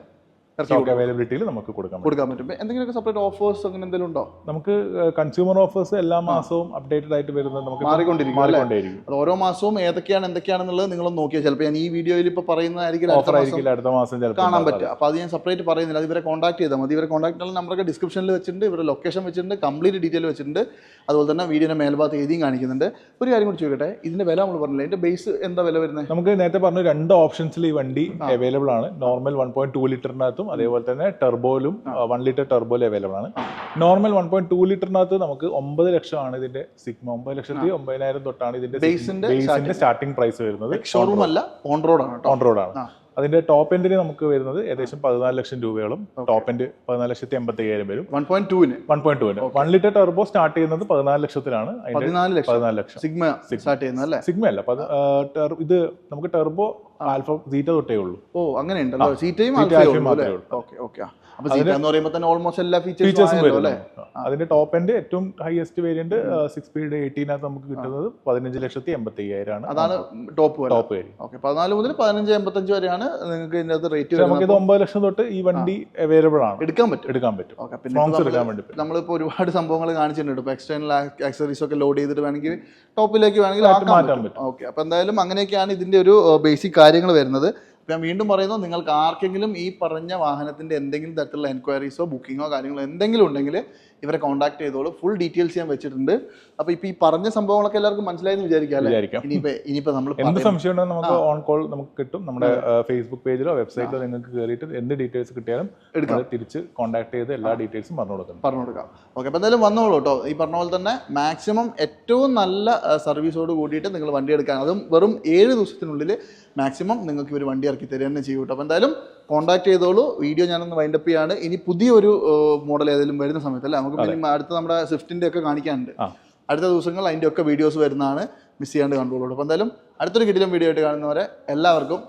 S1: അവൈലബിലിറ്റിയിൽ നമുക്ക് കൊടുക്കാൻ
S2: കൊടുക്കാൻ പറ്റും. എന്തെങ്കിലും എന്തെങ്കിലുമൊക്കെ സെപ്പറേറ്റ് ഓഫേഴ്സ് അങ്ങനെ എന്തെങ്കിലും ഉണ്ടോ?
S1: നമുക്ക് കൺസ്യൂമർ ഓഫേഴ്സ് എല്ലാ മാസവും അപ്ഡേറ്റഡ് ആയിട്ട് വരുന്നത് നമുക്ക്
S2: മാറിക്കൊണ്ടിരിക്കും?
S1: മാറിക്കൊണ്ടേയിരിക്കും.
S2: അത് ഓരോ മാസവും ഏതൊക്കെയാണ് എന്തൊക്കെയാണെന്നുള്ളത് നിങ്ങളൊന്ന് നോക്കിയാൽ ചിലപ്പോൾ ഞാൻ ഈ വീഡിയോയിൽ ഇപ്പോൾ പറയുന്നതായിരിക്കും
S1: ഓഫർ ആയിരിക്കില്ല അടുത്ത മാസം
S2: കാണാൻ പറ്റും അപ്പോൾ അത് ഞാൻ സെപ്പറേറ്റ് പറയുന്നില്ല. അത് ഇവരെ കോൺടാക്ട് ചെയ്താൽ മതി. ഇവരെ കോൺടാക്ട് നമ്പറൊക്കെ ഡിസ്ക്രിപ്ഷനിൽ വെച്ചിട്ടുണ്ട്. ഇവരുടെ ലൊക്കേഷൻ വെച്ചിട്ടുണ്ട്. കംപ്ലീറ്റ് ഡീറ്റെയിൽ വെച്ചിട്ടുണ്ട്. അതുപോലെ തന്നെ വീഡിയോയുടെ മേൽഭാഗത്ത് എഴുതിയും കാണിക്കുന്നുണ്ട്. ഒരു കാര്യം കൂടി ചോദിക്കട്ടെ? ഇതിന്റെ വില നമ്മൾ പറഞ്ഞില്ല? ഇതിന്റെ ബേസ് എന്താ വില വരുന്നത്?
S1: നമുക്ക് നേരത്തെ പറഞ്ഞു രണ്ട് ഓപ്ഷൻസിൽ ഈ വണ്ടി അവൈലബിൾ ആണ്. നോർമൽ വൺ പോയിന്റ് ടു ലിറ്ററിനകത്തും അതേപോലെ തന്നെ ടെർബോയിലും വൺ ലിറ്റർ ടെർബോയിലും അവൈലബിൾ ആണ്. നോർമൽ വൺ പോയിന്റ് ടു ലിറ്ററിനകത്ത് നമുക്ക് ഒമ്പത് ലക്ഷമാണ് ഇതിന്റെ സിഗ്മ ഒമ്പത് ലക്ഷത്തി ഒമ്പതിനായിരം തൊട്ടാണ് ഇതിന്റെ ബേസിന്റെ സ്റ്റാർട്ടിംഗ് പ്രൈസ് വരുന്നത്
S2: ഷോറൂം അല്ല ഓൺ റോഡ് ആണ്
S1: ഓൺ റോഡ് ആണ്. അതിന്റെ ടോപ്പ് എൻഡിന് നമുക്ക് വരുന്നത് ഏകദേശം പതിനാല് ലക്ഷം രൂപയോളം. ടോപ്പ് എൻഡ് പതിനാല് ലക്ഷത്തി എൺപത്തി അയ്യായിരം വരും
S2: one point ടൂവിന്
S1: one point two one litre turbo start ചെയ്യുന്നത് പതിനാല് ലക്ഷത്തിലാണ്.
S2: പതിനാല് ലക്ഷം. സിഗ്മ സ്റ്റാർട്ട് ചെയ്യുന്നത്
S1: സിഗ്മ അല്ല. ഇത് നമുക്ക് ടെർബോ ആൽഫ സീറ്റ തൊട്ടേ ഉള്ളൂ.
S2: ഓ അങ്ങനെ ഉണ്ടല്ലോ സീറ്റയും
S1: Seat ആൽഫയും മാത്രമേ ഉള്ളൂ.
S2: ഓക്കെ ഓക്കെ
S1: അതിന്റെ ടോപ്പ് എൻഡ് ഏറ്റവും ഹയസ്റ്റ് വേരിയന്റ് സിക്സ് സ്പീഡ് എയ്റ്റീനകത്ത് നമുക്ക് കിട്ടുന്നത് പതിനഞ്ച് ലക്ഷത്തി എൺപത്തി അയ്യായിരമാണ്
S2: അതാണ് ടോപ്പ് വരെ
S1: ടോപ്പ്
S2: ഓക്കെ പതിനാല് മുതൽ പതിനഞ്ച് എൺപത്തഞ്ച് വരെയാണ് നിങ്ങൾക്ക് ഇതിന്റെ അകത്ത് റേറ്റ്
S1: നമുക്ക് ഇത് ഒമ്പത് ലക്ഷം തൊട്ട് ഈ വണ്ടി അവൈലബിൾ ആണ്.
S2: എടുക്കാൻ പറ്റും.
S1: എടുക്കാൻ പറ്റും.
S2: നമ്മളിപ്പോൾ ഒരുപാട് സംഭവങ്ങൾ കാണിച്ചിട്ടുണ്ട്. ഇപ്പോൾ എക്സ്റ്റേണൽ ആക്സറീസ് ഒക്കെ ലോഡ് ചെയ്തിട്ട് വേണമെങ്കിൽ ടോപ്പിലേക്ക് വേണമെങ്കിൽ
S1: മാറ്റാൻ
S2: പറ്റും. ഓക്കെ അപ്പോൾ എന്തായാലും അങ്ങനെയൊക്കെയാണ് ഇതിന്റെ ഒരു ബേസിക് കാര്യങ്ങൾ വരുന്നത്. ഞാൻ വീണ്ടും പറയുന്നു നിങ്ങൾക്ക് ആർക്കെങ്കിലും ഈ പറഞ്ഞ വാഹനത്തിന്റെ എന്തെങ്കിലും തരത്തിലുള്ള എൻക്വയറീസോ ബുക്കിങ്ങോ കാര്യങ്ങളോ എന്തെങ്കിലും ഉണ്ടെങ്കിൽ ഇവരെ കോൺടാക്ട് ചെയ്തോളൂ. ഫുൾ ഡീറ്റെയിൽസ് ഞാൻ വെച്ചിട്ടുണ്ട്. അപ്പൊ ഇപ്പൊ ഈ പറഞ്ഞ സംഭവങ്ങളൊക്കെ എല്ലാവർക്കും മനസ്സിലായെന്ന് വിചാരിക്കാം ഇനിയിപ്പോൾ ഇനിയിപ്പോൾ നമ്മൾ
S1: എന്ത് സംശയം നമുക്ക് ഓൺ കോൾ നമുക്ക് കിട്ടും. നമ്മുടെ ഫേസ്ബുക്ക് പേജിലോ വെബ്സൈറ്റിലോ നിങ്ങൾക്ക് കയറിയിട്ട് എന്ത് ഡീറ്റെയിൽസ് കിട്ടിയാലും
S2: എടുക്കാം.
S1: തിരിച്ച് കോൺടാക്ട് ചെയ്ത് എല്ലാ ഡീറ്റെയിൽസും പറഞ്ഞു കൊടുക്കാം
S2: പറഞ്ഞു കൊടുക്കാം. ഓക്കെ അപ്പോൾ എന്തായാലും വന്നോളൂ കേട്ടോ. ഈ പറഞ്ഞ പോലെ തന്നെ മാക്സിമം ഏറ്റവും നല്ല സർവീസോട് കൂടിയിട്ട് നിങ്ങൾ വണ്ടി എടുക്കാൻ. അതും വെറും ഏഴ് ദിവസത്തിനുള്ളിൽ മാക്സിമം നിങ്ങൾക്ക് ഇവർ വണ്ടി ഇറക്കി തരിക തന്നെ ചെയ്യൂട്ടോ അപ്പോൾ എന്തായാലും കോൺടാക്ട് ചെയ്തോളൂ. വീഡിയോ ഞാനൊന്ന് വൈൻഡപ്പ് ചെയ്യാണ്. ഇനി പുതിയൊരു മോഡൽ ഏതെങ്കിലും വരുന്ന സമയത്ത് അല്ലേ നമുക്ക് പിന്നെ അടുത്ത നമ്മുടെ സ്വിഫ്റ്റിന്റെ ഒക്കെ കാണിക്കാനുണ്ട്. അടുത്ത ദിവസങ്ങൾ അതിന്റെ ഒക്കെ വീഡിയോസ് വരുന്നതാണ്. മിസ് ചെയ്യാണ്ട് കണ്ടോളൂ അപ്പോൾ എന്തായാലും അടുത്തൊരു കിടിലം വീഡിയോ ആയിട്ട് കാണുന്നവരെ എല്ലാവർക്കും